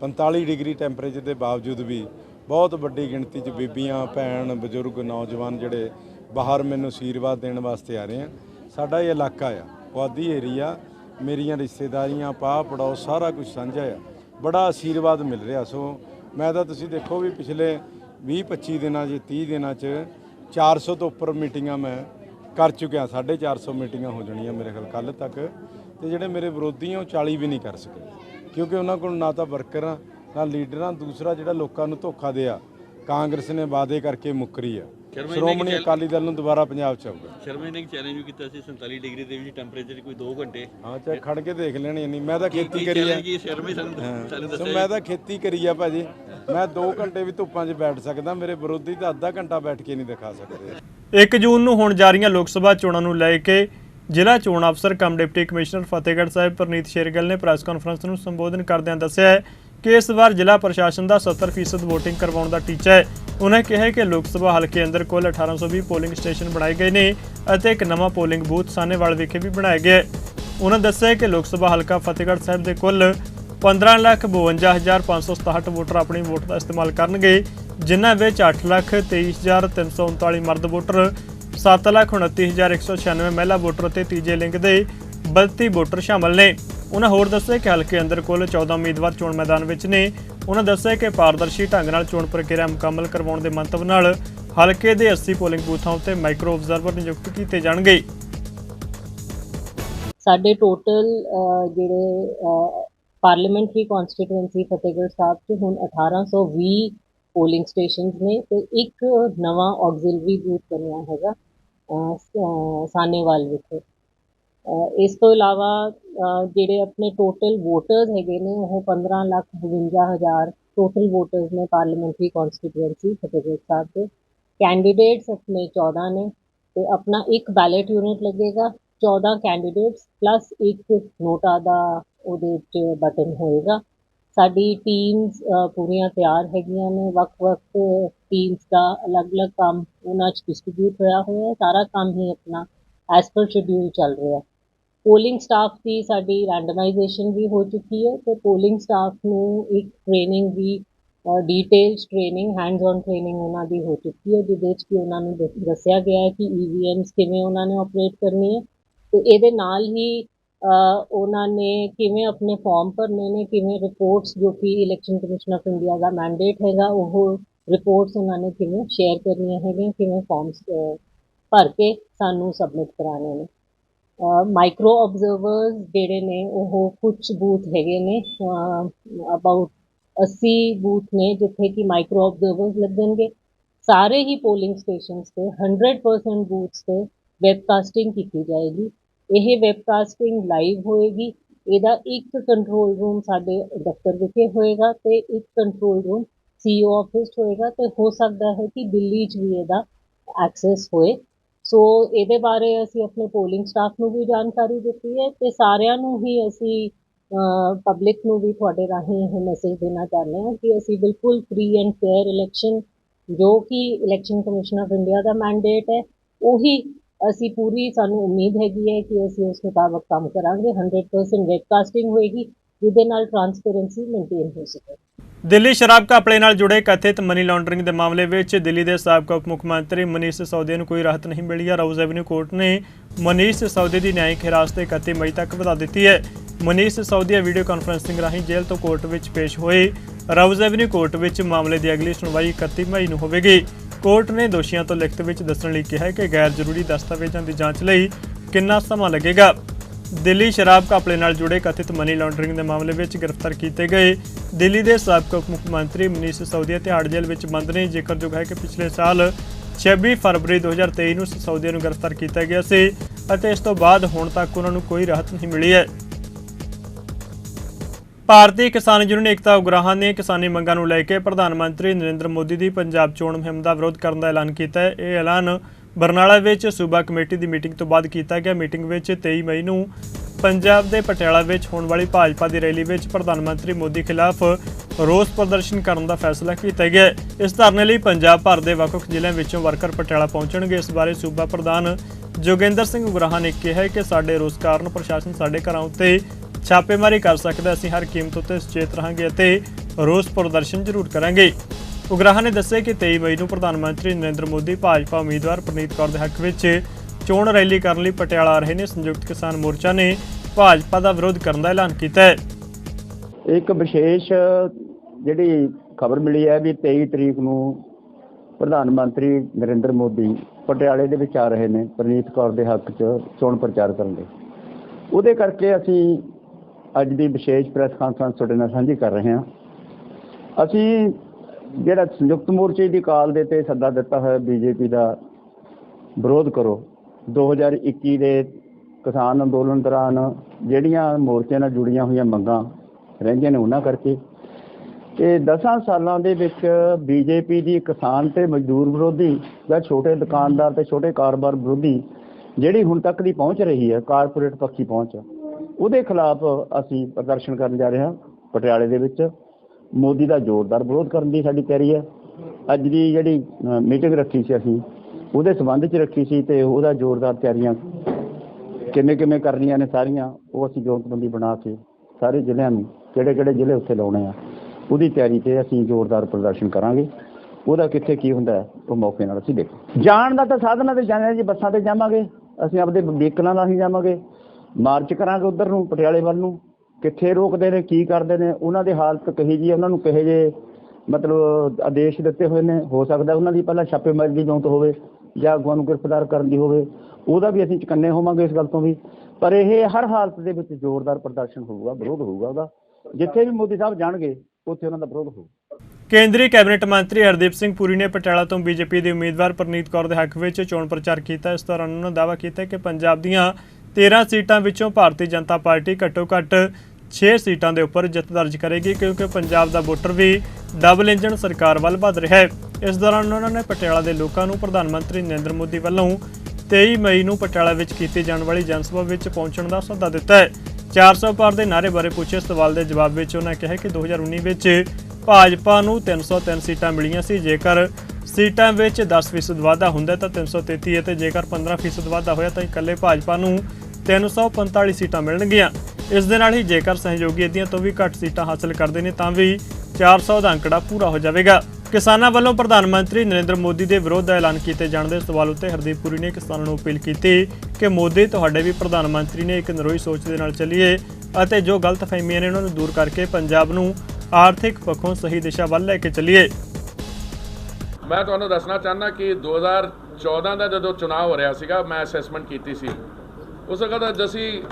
45 ਡਿਗਰੀ ਟੈਂਪਰੇਚਰ ਦੇ ਬਾਵਜੂਦ ਵੀ ਬਹੁਤ ਵੱਡੀ ਗਿਣਤੀ 'ਚ ਬੀਬੀਆਂ, ਭੈਣ, ਬਜ਼ੁਰਗ, ਨੌਜਵਾਨ ਜਿਹੜੇ ਬਾਹਰ ਮੈਨੂੰ ਆਸ਼ੀਰਵਾਦ ਦੇਣ ਵਾਸਤੇ ਆ ਰਹੇ ਆ। ਸਾਡਾ ਇਹ ਇਲਾਕਾ ਆ, ਪੁਆਧੀ ਏਰੀਆ, ਮੇਰੀਆਂ ਰਿਸ਼ਤੇਦਾਰੀਆਂ, ਪਾਹ ਪੜਾਓ ਸਾਰਾ ਕੁਝ ਸਾਂਝਾ ਆ। ਬੜਾ ਆਸ਼ੀਰਵਾਦ ਮਿਲ ਰਿਹਾ। ਸੋ ਮੈਂ ਤਾਂ ਤੁਸੀਂ ਦੇਖੋ ਵੀ ਪਿਛਲੇ 20 25 ਦਿਨਾਂ 'ਚ 30 ਦਿਨਾਂ 'ਚ 400 ਤੋਂ ਉੱਪਰ ਮੀਟਿੰਗਾਂ ਮੈਂ ਕਰ ਚੁੱਕਿਆ 450 ਮੀਟਿੰਗਾਂ ਹੋ ਜਾਣੀਆਂ ਮੇਰੇ ਖਿਆਲ ਕੱਲ ਤੱਕ ਤੇ ਜਿਹੜੇ ਮੇਰੇ ਵਿਰੋਧੀ ਆ ਉਹ 40 ਵੀ ਨਹੀਂ ਕਰ ਸਕੇ ਕਿਉਂਕਿ ਉਹਨਾਂ ਕੋਲ ਨਾ ਤਾਂ ਵਰਕਰਾਂ, ਨਾ ਲੀਡਰਾਂ, ਦੂਸਰਾ ਜਿਹੜਾ ਲੋਕਾਂ ਨੂੰ ਧੋਖਾ ਦਿਆ, ਕਾਂਗਰਸ ਨੇ ਵਾਅਦੇ ਕਰਕੇ ਮੁੱਕਰੀ ਆ। ਸ਼੍ਰੋਮਣੀ ਅਕਾਲੀ ਦਲ ਨੂੰ ਦੁਬਾਰਾ ਪੰਜਾਬ ਚ ਆਊਗਾ। ਸ਼ਰਮਾ ਨੇ ਚੈਲੰਜ ਵੀ ਕੀਤਾ ਸੀ 47 ਡਿਗਰੀ ਦੇ ਵਿੱਚ ਟੈਂਪਰੇਚਰ ਕੋਈ 2 ਘੰਟੇ। ਹਾਂ ਚਾਹੇ ਖੜ ਕੇ ਦੇਖ ਲੈਣੀ ਨਹੀਂ ਮੈਂ ਤਾਂ ਖੇਤੀ ਕਰੀ ਆ। ਕੀ ਸ਼ਰਮਾ ਹੀ ਸਾਨੂੰ ਸਾਨੂੰ ਸੋ ਦੱਸਿਆ ਮੈਂ ਤਾਂ ਖੇਤੀ ਕਰੀ ਆ ਭਾਜੀ। ਮੈਂ 2 ਘੰਟੇ ਵੀ ਧੁੱਪਾਂ 'ਚ ਬੈਠ ਸਕਦਾ। ਮੇਰੇ ਵਿਰੋਧੀ ਤਾਂ ਅੱਧਾ ਘੰਟਾ ਬੈਠ ਕੇ ਨਹੀਂ ਦਿਖਾ ਸਕਦੇ। 1 ਜੂਨ ਨੂੰ ਹੋਣ ਜਾ ਰਹੀਆਂ ਲੋਕ ਸਭਾ ਚੋਣਾਂ ਨੂੰ ਲੈ ਕੇ ਜ਼ਿਲ੍ਹਾ ਚੋਣ ਅਫਸਰ cum deputy commissioner Fatehgarh Sahib Praneet Shergill ਨੇ ਪ੍ਰੈਸ ਕਾਨਫਰੰਸ ਨੂੰ ਸੰਬੋਧਨ ਕਰਦਿਆਂ ਦੱਸਿਆ ਹੈ ਕਿ ਇਸ ਵਾਰ ਜ਼ਿਲ੍ਹਾ ਪ੍ਰਸ਼ਾਸਨ ਦਾ 70% VOTING ਕਰਵਾਉਣ ਦਾ ਟੀਚਾ ਹੈ। ਉਹਨਾਂ ਕਿਹਾ ਕਿ ਲੋਕ ਸਭਾ ਹਲਕੇ ਅੰਦਰ ਕੁੱਲ 1820 ਪੋਲਿੰਗ ਸਟੇਸ਼ਨ ਬਣਾਏ ਗਏ ਨੇ ਅਤੇ ਇੱਕ ਨਵਾਂ ਪੋਲਿੰਗ ਬੂਥ ਸਾਨੇਵਾਲ ਵਿਖੇ ਵੀ ਬਣਾਇਆ ਗਿਆ ਹੈ। ਉਹਨਾਂ ਦੱਸਿਆ ਕਿ ਲੋਕ ਸਭਾ ਹਲਕਾ ਫਤਿਹਗੜ੍ਹ ਸਾਹਿਬ ਦੇ ਕੁੱਲ 15,52,567 ਵੋਟਰ ਆਪਣੀ ਵੋਟ ਦਾ ਇਸਤੇਮਾਲ ਕਰਨਗੇ ਜਿਨ੍ਹਾਂ ਵਿੱਚ 8,23,339 ਮਰਦ ਵੋਟਰ 7,29,196 ਮਹਿਲਾ ਵੋਟਰ ਅਤੇ ਤੀਜੇ ਲਿੰਗ ਦੇ 32 ਵੋਟਰ ਸ਼ਾਮਲ ਨੇ। ਉਹਨਾਂ ਹੋਰ ਦੱਸਿਆ ਕਿ ਹਲਕੇ ਅੰਦਰ ਕੁੱਲ 14 ਉਮੀਦਵਾਰ ਚੋਣ ਮੈਦਾਨ ਵਿੱਚ ਨੇ। ਉਹਨਾਂ ਦੱਸਿਆ ਕਿ ਪਾਰਦਰਸ਼ੀ ਢੰਗ ਨਾਲ ਚੋਣ ਪ੍ਰਕਿਰਿਆ ਮੁਕੰਮਲ ਕਰਵਾਉਣ ਦੇ ਮੰਤਵ ਨਾਲ ਹਲਕੇ ਦੇ 80 ਪੋਲਿੰਗ ਬੂਥਾਂ ਉੱਤੇ ਮਾਈਕਰੋ ਆਬਜ਼ਰਵਰ ਨਿਯੁਕਤ ਕੀਤੇ ਜਾਣਗੇ। ਸਾਡੇ ਟੋਟਲ ਜਿਹੜੇ ਪਾਰਲੀਮੈਂਟਰੀ ਕਨਸਟੀਟੂਐਂਸੀ ਫਤਿਹਗੜ੍ਹ ਸਾਹਿਬ 'ਚ ਹੁਣ 1820 ਪੋਲਿੰਗ ਸਟੇਸ਼ਨਸ ਨੇ ਤੇ ਇੱਕ ਨਵਾਂ ਆਕਸਿਲਰੀ ਬੂਥ ਬਣਿਆ ਹੈਗਾ ਸਾਨੇਵਾਲ ਵਿਖੇ। ਇਸ ਤੋਂ ਇਲਾਵਾ ਅਹ, ਜਿਹੜੇ ਆਪਣੇ ਟੋਟਲ ਵੋਟਰਸ ਹੈਗੇ ਨੇ ਉਹ 15 ਲੱਖ 52 ਹਜ਼ਾਰ ਟੋਟਲ ਵੋਟਰਸ ਨੇ ਪਾਰਲੀਮੈਂਟਰੀ ਕਨਸਟੀਟੂਐਂਸੀ ਫਤਿਹਗੜ੍ਹ ਸਾਹਿਬ ਦੇ ਕੈਂਡੀਡੇਟਸ ਆਪਣੇ 14 ਨੇ ਤੇ ਆਪਣਾ ਇੱਕ ਬੈਲਟ ਯੂਨਿਟ ਲੱਗੇਗਾ 14 ਕੈਂਡੀਡੇਟਸ ਪਲੱਸ ਇੱਕ ਨੋਟਾ ਦਾ ਉਹਦੇ ਵਿੱਚ ਬਟਨ ਹੋਏਗਾ ਸਾਡੀ ਟੀਮਸ ਪੂਰੀਆਂ ਤਿਆਰ ਹੈਗੀਆਂ ਨੇ ਵੱਖ-ਵੱਖ ਟੀਮਸ ਦਾ ਅਲੱਗ-ਅਲੱਗ ਕੰਮ ਉਹਨਾਂ 'ਚ ਡਿਸਟ੍ਰੀਬਿਊਟ ਹੋਇਆ ਹੋਇਆ ਹੈ ਸਾਰਾ ਕੰਮ ਹੀ ਆਪਣਾ ਐਸ ਪਰ ਸ਼ਡਿਊਲ ਚੱਲ ਰਿਹਾ ਹੈ ਪੋਲਿੰਗ ਸਟਾਫ ਦੀ ਸਾਡੀ ਰੈਂਡਮਾਈਜੇਸ਼ਨ ਵੀ ਹੋ ਚੁੱਕੀ ਹੈ ਤੇ ਪੋਲਿੰਗ ਸਟਾਫ ਨੂੰ ਇੱਕ training we details training hands on training ਉਹਨਾਂ ਦੀ ਹੋ ਚੁੱਕੀ ਹੈ, ਜਿਹਦੇ ਵਿੱਚ ਕਿ ਉਹਨਾਂ ਨੂੰ ਦੱਸ- ਦੱਸਿਆ ਗਿਆ ਹੈ ਕਿ ਈਵੀਐਮਸ ਕਿਵੇਂ ਉਹਨਾਂ ਨੇ ਆਪਰੇਟ ਕਰਨੀ ਹੈ ਤੇ ਇਹਦੇ ਨਾਲ ਹੀ ਉਹਨਾਂ ਨੇ ਕਿਵੇਂ ਆਪਣੇ ਫਾਰਮ ਭਰਨੇ ਨੇ, ਕਿਵੇਂ ਰਿਪੋਰਟਸ ਜੋ ਕਿ ਇਲੈਕਸ਼ਨ ਕਮਿਸ਼ਨ ਆਫ ਇੰਡੀਆ ਦਾ ਮੈਂਡੇਟ ਹੈਗਾ, ਉਹ ਰਿਪੋਰਟਸ ਉਹਨਾਂ ਨੇ ਕਿਵੇਂ ਸ਼ੇਅਰ ਕਰਨੀਆਂ ਹੈਗੀਆਂ, ਕਿਵੇਂ ਫਾਰਮਸ ਭਰ ਕੇ ਸਾਨੂੰ ਸਬਮਿਟ ਕਰਾਉਣੇ ਨੇ। ਮਾਈਕਰੋ ਆਬਜ਼ਰਵਰਸ ਜਿਹੜੇ ਨੇ, ਉਹ ਕੁਝ ਬੂਥ ਹੈਗੇ ਨੇ ਅਬਾਊਟ 80 ਬੂਥ ਨੇ, ਜਿੱਥੇ ਕਿ ਮਾਈਕਰੋ ਆਬਜ਼ਰਵਰਸ ਲੱਗਣਗੇ। ਸਾਰੇ ਹੀ ਪੋਲਿੰਗ ਸਟੇਸ਼ਨਸ ਤੇ 100% ਬੂਥਸ ਤੇ ਵੈਬਕਾਸਟਿੰਗ ਕੀਤੀ ਜਾਏਗੀ। ਇਹ ਵੈਬਕਾਸਟਿੰਗ ਲਾਈਵ ਹੋਏਗੀ। ਇਹਦਾ ਇੱਕ ਕੰਟਰੋਲ ਰੂਮ ਸਾਡੇ ਦਫ਼ਤਰ ਵਿਖੇ ਹੋਏਗਾ ਤੇ ਇੱਕ ਕੰਟਰੋਲ ਰੂਮ ਸੀਓ ਆਫਿਸ ਹੋਏਗਾ ਤੇ ਹੋ ਸਕਦਾ ਹੈ ਕਿ ਦਿੱਲੀ 'ਚ ਵੀ ਇਹਦਾ ਐਕਸੈਸ ਹੋਏ। ਸੋ ਇਹਦੇ ਬਾਰੇ ਅਸੀਂ ਆਪਣੇ ਪੋਲਿੰਗ ਸਟਾਫ ਨੂੰ ਵੀ ਜਾਣਕਾਰੀ ਦਿੱਤੀ ਹੈ ਤੇ ਸਾਰਿਆਂ ਨੂੰ ਹੀ ਅਸੀਂ ਪਬਲਿਕ ਨੂੰ ਵੀ ਤੁਹਾਡੇ ਰਾਹੀਂ ਇਹ ਮੈਸੇਜ ਦੇਣਾ ਚਾਹੁੰਦੇ ਹਾਂ ਕਿ ਅਸੀਂ ਬਿਲਕੁਲ ਫ੍ਰੀ ਐਂਡ ਫੇਅਰ ਇਲੈਕਸ਼ਨ ਜੋ ਕਿ ਇਲੈਕਸ਼ਨ ਕਮਿਸ਼ਨ ਆਫ ਇੰਡੀਆ ਦਾ ਮੈਂਡੇਟ ਹੈ, ਉਹੀ ਅਸੀਂ ਪੂਰੀ ਸਾਨੂੰ ਉਮੀਦ ਹੈਗੀ ਹੈ ਕਿ ਅਸੀਂ ਉਸ ਮੁਤਾਬਕ ਕੰਮ ਕਰਾਂਗੇ 100% ਵੈਬਕਾਸਟਿੰਗ ਹੋਏਗੀ, ਜਿਹਦੇ ਨਾਲ ਟਰਾਂਸਪੇਰੈਂਸੀ ਮੇਨਟੇਨ ਹੋ ਸਕੇ। ਦਿੱਲੀ ਸ਼ਰਾਬ ਘਪਲੇ ਨਾਲ ਜੁੜੇ ਕਥਿਤ ਮਨੀ ਲਾਂਡਰਿੰਗ ਦੇ ਮਾਮਲੇ ਵਿੱਚ ਦਿੱਲੀ ਦੇ ਸਾਬਕਾ ਉਪ ਮੁੱਖ ਮੰਤਰੀ ਮਨੀਸ਼ ਸਿਸੋਦੀਆ ਨੂੰ ਕੋਈ ਰਾਹਤ ਨਹੀਂ ਮਿਲੀ ਹੈ। ਰਾਉਜ਼ ਐਵਨਿਊ ਕੋਰਟ ਨੇ ਮਨੀਸ਼ ਸਿਸੋਦੀਆ ਦੀ ਨਿਆਇਕ ਹਿਰਾਸਤ 31 ਮਈ ਤੱਕ ਵਧਾ ਦਿੱਤੀ ਹੈ। ਮਨੀਸ਼ ਸਿਸੋਦੀਆ ਵੀਡੀਓ ਕਾਨਫਰੰਸਿੰਗ ਰਾਹੀਂ ਜੇਲ੍ਹ ਤੋਂ ਕੋਰਟ ਵਿੱਚ ਪੇਸ਼ ਹੋਏ। ਰਾਉਜ਼ ਐਵਨਿਊ ਕੋਰਟ ਵਿੱਚ ਮਾਮਲੇ ਦੀ ਅਗਲੀ ਸੁਣਵਾਈ 31 ਮਈ ਨੂੰ ਹੋਵੇਗੀ। ਕੋਰਟ ਨੇ ਦੋਸ਼ੀਆਂ ਤੋਂ ਲਿਖਤ ਵਿੱਚ ਦੱਸਣ ਲਈ ਕਿਹਾ ਹੈ ਕਿ ਗੈਰ ਜ਼ਰੂਰੀ ਦਸਤਾਵੇਜ਼ਾਂ ਦੀ ਜਾਂਚ ਲਈ ਕਿੰਨਾ ਸਮਾਂ ਲੱਗੇਗਾ। ਦਿੱਲੀ ਸ਼ਰਾਬ ਘਪਲੇ ਨਾਲ ਜੁੜੇ ਕਥਿਤ ਮਨੀ ਲਾਂਡਰਿੰਗ ਦੇ ਮਾਮਲੇ ਵਿੱਚ ਗ੍ਰਿਫਤਾਰ ਕੀਤੇ ਗਏ। ਦਿੱਲੀ ਦੇ ਸਾਬਕਾ ਉਪ ਮੁੱਖ ਮੰਤਰੀ ਮਨੀਸ਼ ਸਿਸੋਦੀਆ ਤਿਹਾੜ ਜੇਲ੍ਹ ਵਿੱਚ ਬੰਦ ਨੇ। ਜ਼ਿਕਰਯੋਗ ਹੈ ਕਿ ਪਿਛਲੇ ਸਾਲ 26 ਫਰਵਰੀ 2023 ਨੂੰ ਸਿਸੋਦੀਆ ਨੂੰ ਗ੍ਰਿਫਤਾਰ ਕੀਤਾ ਗਿਆ ਸੀ ਅਤੇ ਇਸ ਤੋਂ ਬਾਅਦ ਹੁਣ ਤੱਕ ਉਹਨਾਂ ਨੂੰ ਕੋਈ ਰਾਹਤ ਨਹੀਂ ਮਿਲੀ ਹੈ। ਭਾਰਤੀ ਕਿਸਾਨ ਯੂਨੀਅਨ ਏਕਤਾ ਉਗਰਾਹਾਂ ਨੇ ਕਿਸਾਨੀ ਮੰਗਾਂ ਨੂੰ ਲੈ ਕੇ ਪ੍ਰਧਾਨ ਮੰਤਰੀ ਨਰਿੰਦਰ ਮੋਦੀ ਦੀ ਪੰਜਾਬ ਚੋਣ ਮੁਹਿੰਮ ਦਾ ਵਿਰੋਧ ਕਰਨ ਦਾ ਐਲਾਨ ਕੀਤਾ ਹੈ। ਇਹ ਐਲਾਨ ਬਰਨਾਲਾ ਵਿੱਚ ਸੂਬਾ ਕਮੇਟੀ ਦੀ ਮੀਟਿੰਗ ਤੋਂ ਬਾਅਦ ਕੀਤਾ ਗਿਆ ਮੀਟਿੰਗ ਵਿੱਚ 23 ਮਈ ਨੂੰ ਪੰਜਾਬ ਦੇ ਪਟਿਆਲਾ ਵਿੱਚ ਹੋਣ ਵਾਲੀ ਭਾਜਪਾ ਦੀ ਰੈਲੀ ਵਿੱਚ ਪ੍ਰਧਾਨ ਮੰਤਰੀ ਮੋਦੀ ਖਿਲਾਫ ਰੋਸ ਪ੍ਰਦਰਸ਼ਨ ਕਰਨ ਦਾ ਫੈਸਲਾ ਕੀਤਾ ਗਿਆ। ਇਸ ਧਰਨੇ ਲਈ ਪੰਜਾਬ ਭਰ ਦੇ ਵੱਖ-ਵੱਖ ਜ਼ਿਲ੍ਹਿਆਂ ਵਿੱਚੋਂ ਵਰਕਰ ਪਟਿਆਲਾ ਪਹੁੰਚਣਗੇ। ਇਸ ਬਾਰੇ ਸੂਬਾ ਪ੍ਰਧਾਨ ਜੋਗਿੰਦਰ ਸਿੰਘ ਉਗਰਾਹਾਂ ਨੇ ਕਿਹਾ ਕਿ ਸਾਡੇ ਰੋਸ ਕਾਰਨ ਪ੍ਰਸ਼ਾਸਨ ਸਾਡੇ ਘਰਾਂ ਉੱਤੇ ਛਾਪੇਮਾਰੀ ਕਰ ਸਕਦਾ ਅਸੀਂ ਹਰ ਕੀਮਤ ਉੱਤੇ ਸੁਚੇਤ ਰਹਾਂਗੇ ਅਤੇ ਰੋਸ ਪ੍ਰਦਰਸ਼ਨ ਜ਼ਰੂਰ ਕਰਾਂਗੇ। ਉਗਰਾਹਾਂ ਨੇ ਦੱਸਿਆ ਕਿ 23 ਮਈ ਨੂੰ ਪ੍ਰਧਾਨ ਮੰਤਰੀ ਨਰਿੰਦਰ ਮੋਦੀ, ਭਾਜਪਾ ਉਮੀਦਵਾਰ ਪ੍ਰਨੀਤ ਕੌਰ ਦੇ ਹੱਕ ਵਿੱਚ ਚੋਣ ਰੈਲੀ ਕਰਨ ਲਈ ਪਟਿਆਲਾ ਆ ਰਹੇ ਨੇ। ਸੰਯੁਕਤ ਕਿਸਾਨ ਮੋਰਚਾ ਨੇ ਭਾਜਪਾ ਦਾ ਵਿਰੋਧ ਕਰਨ ਦਾ ਐਲਾਨ ਕੀਤਾ ਹੈ। ਇੱਕ ਵਿਸ਼ੇਸ਼ ਜਿਹੜੀ ਖਬਰ ਮਿਲੀ ਹੈ ਵੀ 23 ਤਰੀਕ ਨੂੰ ਪ੍ਰਧਾਨ ਮੰਤਰੀ ਨਰਿੰਦਰ ਮੋਦੀ ਪਟਿਆਲੇ ਦੇ ਵਿੱਚ ਆ ਰਹੇ ਨੇ ਪ੍ਰਨੀਤ ਕੌਰ ਦੇ ਹੱਕ 'ਚ ਚੋਣ ਪ੍ਰਚਾਰ ਕਰਨ ਲਈ। ਉਹਦੇ ਕਰਕੇ ਅਸੀਂ ਅੱਜ ਦੀ ਵਿਸ਼ੇਸ਼ ਪ੍ਰੈਸ ਕਾਨਫਰੰਸ ਤੁਹਾਡੇ ਨਾਲ ਸਾਂਝੀ ਕਰ ਰਹੇ ਹਾਂ। ਅਸੀਂ ਜਿਹੜਾ ਸੰਯੁਕਤ ਮੋਰਚੇ ਦੀ ਕਾਲ ਦੇ ਤੇ ਸੱਦਾ ਦਿੱਤਾ ਹੋਇਆ ਬੀਜੇਪੀ ਦਾ ਵਿਰੋਧ ਕਰੋ। 2021 ਦੇ ਕਿਸਾਨ ਅੰਦੋਲਨ ਦੌਰਾਨ ਜਿਹੜੀਆਂ ਮੋਰਚੇ ਨਾਲ ਜੁੜੀਆਂ ਹੋਈਆਂ ਮੰਗਾਂ ਰਹਿੰਦੀਆਂ ਨੇ ਉਹਨਾਂ ਕਰਕੇ। ਤੇ 10 ਸਾਲਾਂ ਦੇ ਵਿੱਚ ਬੀਜੇਪੀ ਦੀ ਕਿਸਾਨ ਤੇ ਮਜ਼ਦੂਰ ਵਿਰੋਧੀ ਜਾਂ ਛੋਟੇ ਦੁਕਾਨਦਾਰ ਤੇ ਛੋਟੇ ਕਾਰੋਬਾਰ ਵਿਰੋਧੀ ਜਿਹੜੀ ਹੁਣ ਤੱਕ ਦੀ ਪਹੁੰਚ ਰਹੀ ਹੈ, ਕਾਰਪੋਰੇਟ ਪੱਖੀ ਪਹੁੰਚ, ਉਹਦੇ ਖਿਲਾਫ ਅਸੀਂ ਪ੍ਰਦਰਸ਼ਨ ਕਰਨ ਜਾ ਰਹੇ ਹਾਂ ਪਟਿਆਲੇ ਦੇ ਵਿੱਚ। ਮੋਦੀ ਦਾ ਜ਼ੋਰਦਾਰ ਵਿਰੋਧ ਕਰਨ ਦੀ ਸਾਡੀ ਤਿਆਰੀ ਹੈ। ਅੱਜ ਦੀ ਜਿਹੜੀ ਮੀਟਿੰਗ ਰੱਖੀ ਸੀ ਅਸੀਂ, ਉਹਦੇ ਸੰਬੰਧ 'ਚ ਰੱਖੀ ਸੀ ਤੇ ਉਹਦਾ ਜ਼ੋਰਦਾਰ ਤਿਆਰੀਆਂ ਕਿਵੇਂ ਕਿਵੇਂ ਕਰਨੀਆਂ ਨੇ ਸਾਰੀਆਂ, ਉਹ ਅਸੀਂ ਜੋਤਬੰਦੀ ਬਣਾ ਕੇ ਸਾਰੇ ਜ਼ਿਲ੍ਹਿਆਂ ਨੂੰ ਕਿਹੜੇ ਕਿਹੜੇ ਜ਼ਿਲ੍ਹੇ ਉੱਥੇ ਲਾਉਣੇ ਆ, ਉਹਦੀ ਤਿਆਰੀ ਤੇ ਅਸੀਂ ਜ਼ੋਰਦਾਰ ਪ੍ਰਦਰਸ਼ਨ ਕਰਾਂਗੇ। ਉਹਦਾ ਕਿੱਥੇ ਕੀ ਹੁੰਦਾ ਉਹ ਮੌਕੇ ਨਾਲ ਅਸੀਂ ਦੇਖੋ ਜਾਣ ਦਾ ਤਾਂ ਸਾਧਨਾਂ ਤੇ ਜਾਣੇ ਜੀ ਬੱਸਾਂ ਤੇ ਜਾਵਾਂਗੇ, ਅਸੀਂ ਆਪਦੇ ਵਹੀਕਲਾਂ ਨਾਲ ਹੀ ਜਾਵਾਂਗੇ। ਮਾਰਚ ਕਰਾਂਗੇ ਉਧਰ ਨੂੰ, ਪਟਿਆਲੇ ਵੱਲ ਨੂੰ ਕਿੱਥੇ ਰੋਕਦੇ ਨੇ, ਕੀ ਕਰਦੇ ਨੇ, ਉਹਨਾਂ ਦੀ ਹਾਲਤ ਕਹੀ ਜੀ ਉਹਨਾਂ ਨੂੰ ਕਹੇ ਜੇ ਮਤਲਬ ਆਦੇਸ਼ ਦਿੱਤੇ ਹੋਏ ਨੇ, ਹੋ ਸਕਦਾ ਉਹਨਾਂ ਦੀ ਪਹਿਲਾਂ ਛਾਪੇਮਾਰੀ ਦੀ ਜੌਂਤ ਹੋਵੇ ਜਾਂ ਅਗਵਾਂ ਨੂੰ ਗ੍ਰਿਫਤਾਰ ਕਰਨ ਦੀ ਹੋਵੇ, ਉਹਦਾ ਵੀ ਅਸੀਂ ਚਕੰਨੇ ਹੋਵਾਂਗੇ ਇਸ ਗੱਲ ਤੋਂ ਵੀ। ਪਰ ਇਹ ਹਰ ਹਾਲਤ ਦੇ ਵਿੱਚ ਜ਼ੋਰਦਾਰ ਪ੍ਰਦਰਸ਼ਨ ਹੋਊਗਾ, ਵਿਰੋਧ ਹੋਊਗਾ ਉਹਦਾ। ਜਿੱਥੇ ਵੀ ਮੋਦੀ ਸਾਹਿਬ ਜਾਣਗੇ, ਉੱਥੇ ਉਹਨਾਂ ਦਾ ਵਿਰੋਧ ਹੋਊਗਾ ਕੇਂਦਰੀ ਕੈਬਨਿਟ ਮੰਤਰੀ ਹਰਦੀਪ ਸਿੰਘ ਪੁਰੀ ਨੇ ਪਟਿਆਲਾ ਤੋਂ ਬੀਜੇਪੀ ਦੇ ਉਮੀਦਵਾਰ ਪ੍ਰਨੀਤ ਕੌਰ ਦੇ ਹੱਕ ਵਿੱਚ ਚੋਣ ਪ੍ਰਚਾਰ ਕੀਤਾ। ਇਸ ਦੌਰਾਨ ਉਹਨਾਂ ਦਾਅਵਾ ਕੀਤਾ ਕਿ ਪੰਜਾਬ ਦੀਆਂ 13 ਸੀਟਾਂ ਵਿੱਚੋਂ ਭਾਰਤੀ ਜਨਤਾ ਪਾਰਟੀ ਘੱਟੋ-ਘੱਟ 6 ਸੀਟਾਂ ਦੇ ਉੱਪਰ ਜਿੱਤ ਦਰਜ ਕਰੇਗੀ ਕਿਉਂਕਿ ਪੰਜਾਬ ਦਾ ਵੋਟਰ ਵੀ ਡਬਲ ਇੰਜਨ ਸਰਕਾਰ ਵੱਲ ਵੱਧ ਰਿਹਾ ਹੈ। ਇਸ ਦੌਰਾਨ ਉਹਨਾਂ ਨੇ ਪਟਿਆਲਾ ਦੇ ਲੋਕਾਂ ਨੂੰ ਪ੍ਰਧਾਨ ਮੰਤਰੀ ਨਰਿੰਦਰ ਮੋਦੀ ਵੱਲੋਂ 23 ਮਈ ਨੂੰ ਪਟਿਆਲਾ ਵਿੱਚ ਕੀਤੀ ਜਾਣ ਵਾਲੀ ਜਨ ਸਭਾ ਵਿੱਚ ਪਹੁੰਚਣ ਦਾ ਸੱਦਾ ਦਿੱਤਾ ਹੈ। 400 ਪਾਰ ਦੇ ਨਾਅਰੇ ਬਾਰੇ ਪੁੱਛੇ ਸਵਾਲ ਦੇ ਜਵਾਬ ਵਿੱਚ ਉਹਨਾਂ ਕਿਹਾ ਕਿ 2019 ਵਿੱਚ ਭਾਜਪਾ ਨੂੰ 303 ਸੀਟਾਂ ਮਿਲੀਆਂ ਸੀ। ਜੇਕਰ ਸੀਟਾਂ ਵਿੱਚ 10% ਵਾਧਾ ਹੁੰਦਾ ਤਾਂ 333 ਅਤੇ ਜੇਕਰ 15% ਵਾਧਾ ਹੋਇਆ ਤਾਂ ਇਕੱਲੇ ਭਾਜਪਾ ਨੂੰ 345 ਸੀਟਾਂ ਮਿਲਣਗੀਆਂ। ਇਸ ਦੇ ਨਾਲ ਹੀ ਜੇਕਰ ਸਹਿਯੋਗੀ ਇਹਦੀਆਂ ਤੋਂ ਵੀ ਘੱਟ ਸੀਟਾਂ ਹਾਸਲ ਕਰਦੇ ਨੇ, ਤਾਂ ਵੀ 400 ਦਾ ਅੰਕੜਾ ਪੂਰਾ ਹੋ ਜਾਵੇਗਾ। ਕਿਸਾਨਾਂ ਵੱਲੋਂ ਪ੍ਰਧਾਨ ਮੰਤਰੀ ਨਰਿੰਦਰ ਮੋਦੀ ਦੇ ਵਿਰੋਧ ਦਾ ਐਲਾਨ ਕੀਤੇ ਜਾਣ ਦੇ ਸਵਾਲ ਉੱਤੇ ਹਰਦੀਪ ਪੁਰੀ ਨੇ ਕਿਸਾਨਾਂ ਨੂੰ ਅਪੀਲ ਕੀਤੀ ਕਿ ਮੋਦੀ, ਤੁਹਾਡੇ ਵੀ ਪ੍ਰਧਾਨ ਮੰਤਰੀ ਨੇ ਇੱਕ ਨਰੋਈ ਸੋਚ ਦੇ ਨਾਲ ਚੱਲੀਏ ਅਤੇ ਜੋ ਗਲਤਫਹਿਮੀਆਂ ਨੇ ਉਹਨਾਂ ਨੂੰ ਦੂਰ ਕਰਕੇ ਪੰਜਾਬ ਨੂੰ ਆਰਥਿਕ ਪੱਖੋਂ ਸਹੀ ਦਿਸ਼ਾ ਵੱਲ ਲੈ ਕੇ ਚੱਲੀਏ। ਮੈਂ ਤੁਹਾਨੂੰ ਦੱਸਣਾ ਚਾਹੁੰਦਾ ਕਿ 2014 ਦਾ ਜਦੋਂ ਚੁਣਾਵ ਹੋ ਰਿਹਾ ਸੀਗਾ, ਮੈਂ ਅਸੈਸਮੈਂਟ ਕੀਤੀ ਸੀ। ਉਸ ਵਕਤ ਅਸੀਂ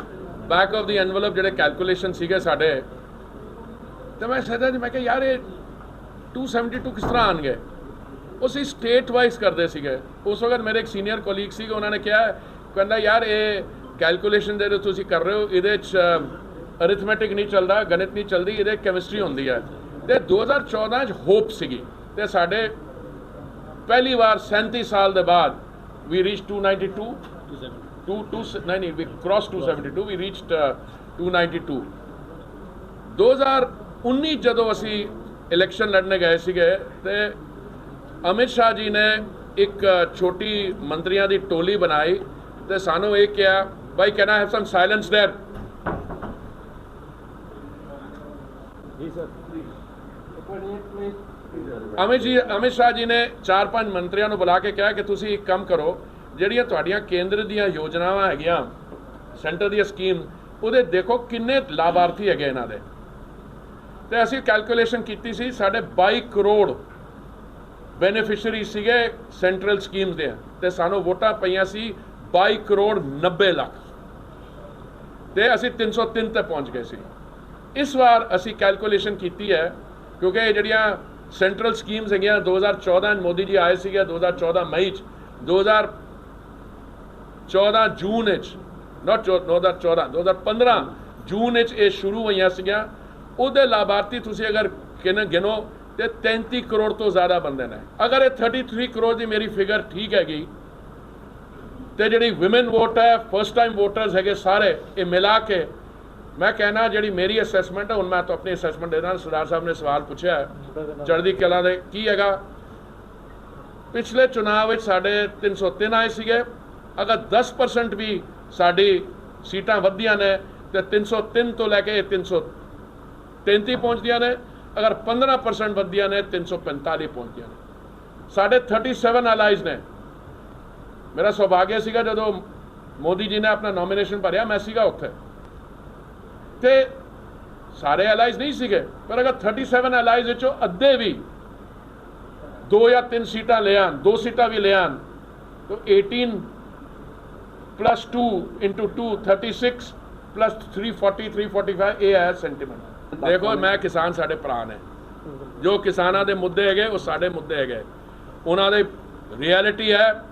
ਬੈਕ ਆਫ ਦੀ ਐਨਵਲਪ ਜਿਹੜੇ ਕੈਲਕੂਲੇਸ਼ਨ ਸੀਗੇ ਸਾਡੇ, ਤੇ ਮੈਂ ਸੋਚਿਆ ਜੀ ਮੈਂ ਕਿ ਯਾਰ, ਇਹ 272 ਕਿਸ ਤਰ੍ਹਾਂ ਆਣਗੇ? ਉਹ ਸੀ ਸਟੇਟ ਵਾਈਜ਼ ਕਰਦੇ ਸੀਗੇ। ਉਸ ਵਕਤ ਮੇਰੇ ਇੱਕ ਸੀਨੀਅਰ ਕੋਲੀਗ ਸੀਗੇ, ਉਹਨਾਂ ਨੇ ਕਿਹਾ, ਕਹਿੰਦਾ, ਯਾਰ, ਇਹ ਕੈਲਕੂਲੇਸ਼ਨ ਜਿਹੜੇ ਤੁਸੀਂ ਕਰ ਰਹੇ ਹੋ, ਇਹਦੇ ਚ ਅਰਿਥਮੈਟਿਕ ਨਹੀਂ ਚੱਲਦਾ, ਗਣਿਤ ਨਹੀਂ ਚੱਲਦੀ, ਇਹਦੇ ਕੈਮਿਸਟਰੀ ਹੁੰਦੀ ਹੈ। ਤੇ 2014 ਚ ਹੋਪ ਸੀਗੀ। ਤੇ ਸਾਡੇ ਪਹਿਲੀ ਵਾਰ 37 ਸਾਲ ਦੇ ਬਾਅਦ we reached 292 2 2 ਨਹੀਂ ਨਹੀਂ we crossed 272 we reached uh, 292 2019 ਜਦੋਂ ਅਸੀਂ ਇਲੈਕਸ਼ਨ ਲੜਨੇ ਗਏ ਸੀਗੇ ਤੇ ਅਮਿਤ ਸ਼ਾਹ ਜੀ ਨੇ ਇੱਕ ਅ, ਛੋਟੀ ਮੰਤਰੀਆਂ ਦੀ ਟੋਲੀ ਬਣਾਈ ਤੇ ਸਾਨੂੰ ਇਹ ਕਿਹਾ ਭਾਈ can I have some silence there Amit ji Amit Shah ਜੀ ਨੇ ਚਾਰ ਪੰਜ ਮੰਤਰੀਆਂ ਨੂੰ ਬੁਲਾ ਕੇ ਕਿਹਾ ਕਿ ਤੁਸੀਂ ਇੱਕ ਕੰਮ ਕਰੋ ਜਿਹੜੀਆਂ ਤੁਹਾਡੀਆਂ ਕੇਂਦਰ ਦੀਆਂ ਯੋਜਨਾਵਾਂ ਹੈਗੀਆਂ, ਸੈਂਟਰ ਦੀਆਂ ਸਕੀਮ, ਉਹਦੇ ਦੇਖੋ ਕਿੰਨੇ ਲਾਭਾਰਥੀ ਹੈਗੇ ਇਹਨਾਂ ਦੇ। ਤੇ ਅਸੀਂ ਕੈਲਕੂਲੇਸ਼ਨ ਕੀਤੀ ਸੀ, ਸਾਡੇ 22 ਕਰੋੜ ਬੈਨੀਫੀਸ਼ੀਅਰੀ ਸੀਗੇ ਸੈਂਟਰਲ ਸਕੀਮਸ ਦੇ। ਤੇ ਸਾਨੂੰ ਵੋਟਾਂ ਪਈਆਂ ਸੀ 22 ਕਰੋੜ 90 ਲੱਖ। ਤੇ ਅਸੀਂ 303 ਤੇ ਪਹੁੰਚ ਗਏ ਸੀ। ਇਸ ਵਾਰ ਅਸੀਂ ਕੈਲਕੂਲੇਸ਼ਨ ਕੀਤੀ ਹੈ, ਕਿਉਂਕਿ ਇਹ ਜਿਹੜੀਆਂ ਸੈਂਟਰਲ ਸਕੀਮਸ ਹੈਗੀਆਂ 2014 ਚ ਮੋਦੀ ਜੀ ਆਏ ਸੀਗੇ 2014 ਮਈ ਚ 2014 ਜੂਨ ਵਿੱਚ ਨਾਟ 2014 2015 ਜੂਨ ਵਿੱਚ ਇਹ ਸ਼ੁਰੂ ਹੋਈਆਂ ਸੀਗੀਆਂ। ਉਹਦੇ ਲਾਭਾਰਥੀ ਤੁਸੀਂ ਅਗਰ ਕਿਨ ਗਿਣੋ, ਤੇ 33 ਕਰੋੜ ਤੋਂ ਜ਼ਿਆਦਾ ਬੰਦੇ ਨੇ। ਅਗਰ ਇਹ 33 ਕਰੋੜ ਦੀ ਮੇਰੀ ਫਿਗਰ ਠੀਕ ਹੈਗੀ, ਤੇ ਜਿਹੜੀ ਵਿਮਨ ਵੋਟ ਹੈ ਫਸਟ ਟਾਈਮ ਵੋਟਰਸ ਹੈਗੇ ਸਾਰੇ, ਇਹ ਮਿਲਾ ਕੇ ਮੈਂ ਕਹਿਣਾ ਜਿਹੜੀ ਮੇਰੀ ਅਸੈਸਮੈਂਟ ਹੈ, ਹੁਣ ਮੈਂ ਤਾਂ ਆਪਣੀ ਅਸੈਸਮੈਂਟ ਦੇ ਨਾਲ ਸਰਦਾਰ ਸਾਹਿਬ ਨੇ ਸਵਾਲ ਪੁੱਛਿਆ ਚੜ੍ਹਦੀ ਕਲਾ ਦੇ, ਕੀ ਹੈਗਾ? ਪਿਛਲੇ ਚੁਣਾਵ ਵਿੱਚ ਸਾਡੇ 303 ਆਏ ਸੀਗੇ ਅਗਰ 10% ਵੀ ਸਾਡੀ ਸੀਟਾਂ ਵਧੀਆਂ ਨੇ ਤੇ 303 ਤੋਂ ਲੈ ਕੇ 333 ਪਹੁੰਚਦੀਆਂ ਨੇ ਅਗਰ 15% ਵਧੀਆਂ ਨੇ 345 ਪਹੁੰਚਦੀਆਂ ਨੇ ਸਾਡੇ 37 ਅਲਾਈਜ਼ ਨੇ ਮੇਰਾ ਸੁਭਾਗਿਆ ਸੀਗਾ ਜਦੋਂ ਮੋਦੀ ਜੀ ਨੇ ਆਪਣਾ ਨੋਮੀਨੇਸ਼ਨ ਭਰਿਆ ਮੈਂ ਸੀਗਾ ਉੱਥੇ ਤੇ ਸਾਰੇ ਅਲਾਈਜ਼ ਨਹੀਂ ਸੀਗੇ ਪਰ ਅਗਰ 37 ਅਲਾਈਜ਼ ਵਿੱਚੋਂ ਅੱਧੇ ਵੀ ਦੋ ਜਾਂ ਤਿੰਨ ਸੀਟਾਂ ਲੈ ਆਣ ਦੋ ਸੀਟਾਂ ਵੀ ਲੈ ਆਣ ਤਾਂ 18 plus 2 into 2 36 plus 340 345 ਇਹ ਹੈ ਸੈਂਟੀਮੈਂਟ ਦੇਖੋ, ਮੈਂ ਕਿਸਾਨ ਸਾਡੇ ਭਰਾ ਨੇ ਜੋ ਕਿਸਾਨਾਂ ਦੇ ਮੁੱਦੇ ਹੈਗੇ, ਉਹ ਸਾਡੇ ਮੁੱਦੇ ਹੈਗੇ। ਉਹਨਾਂ ਦੇ ਰਿਐਲਿਟੀ ਹੈ।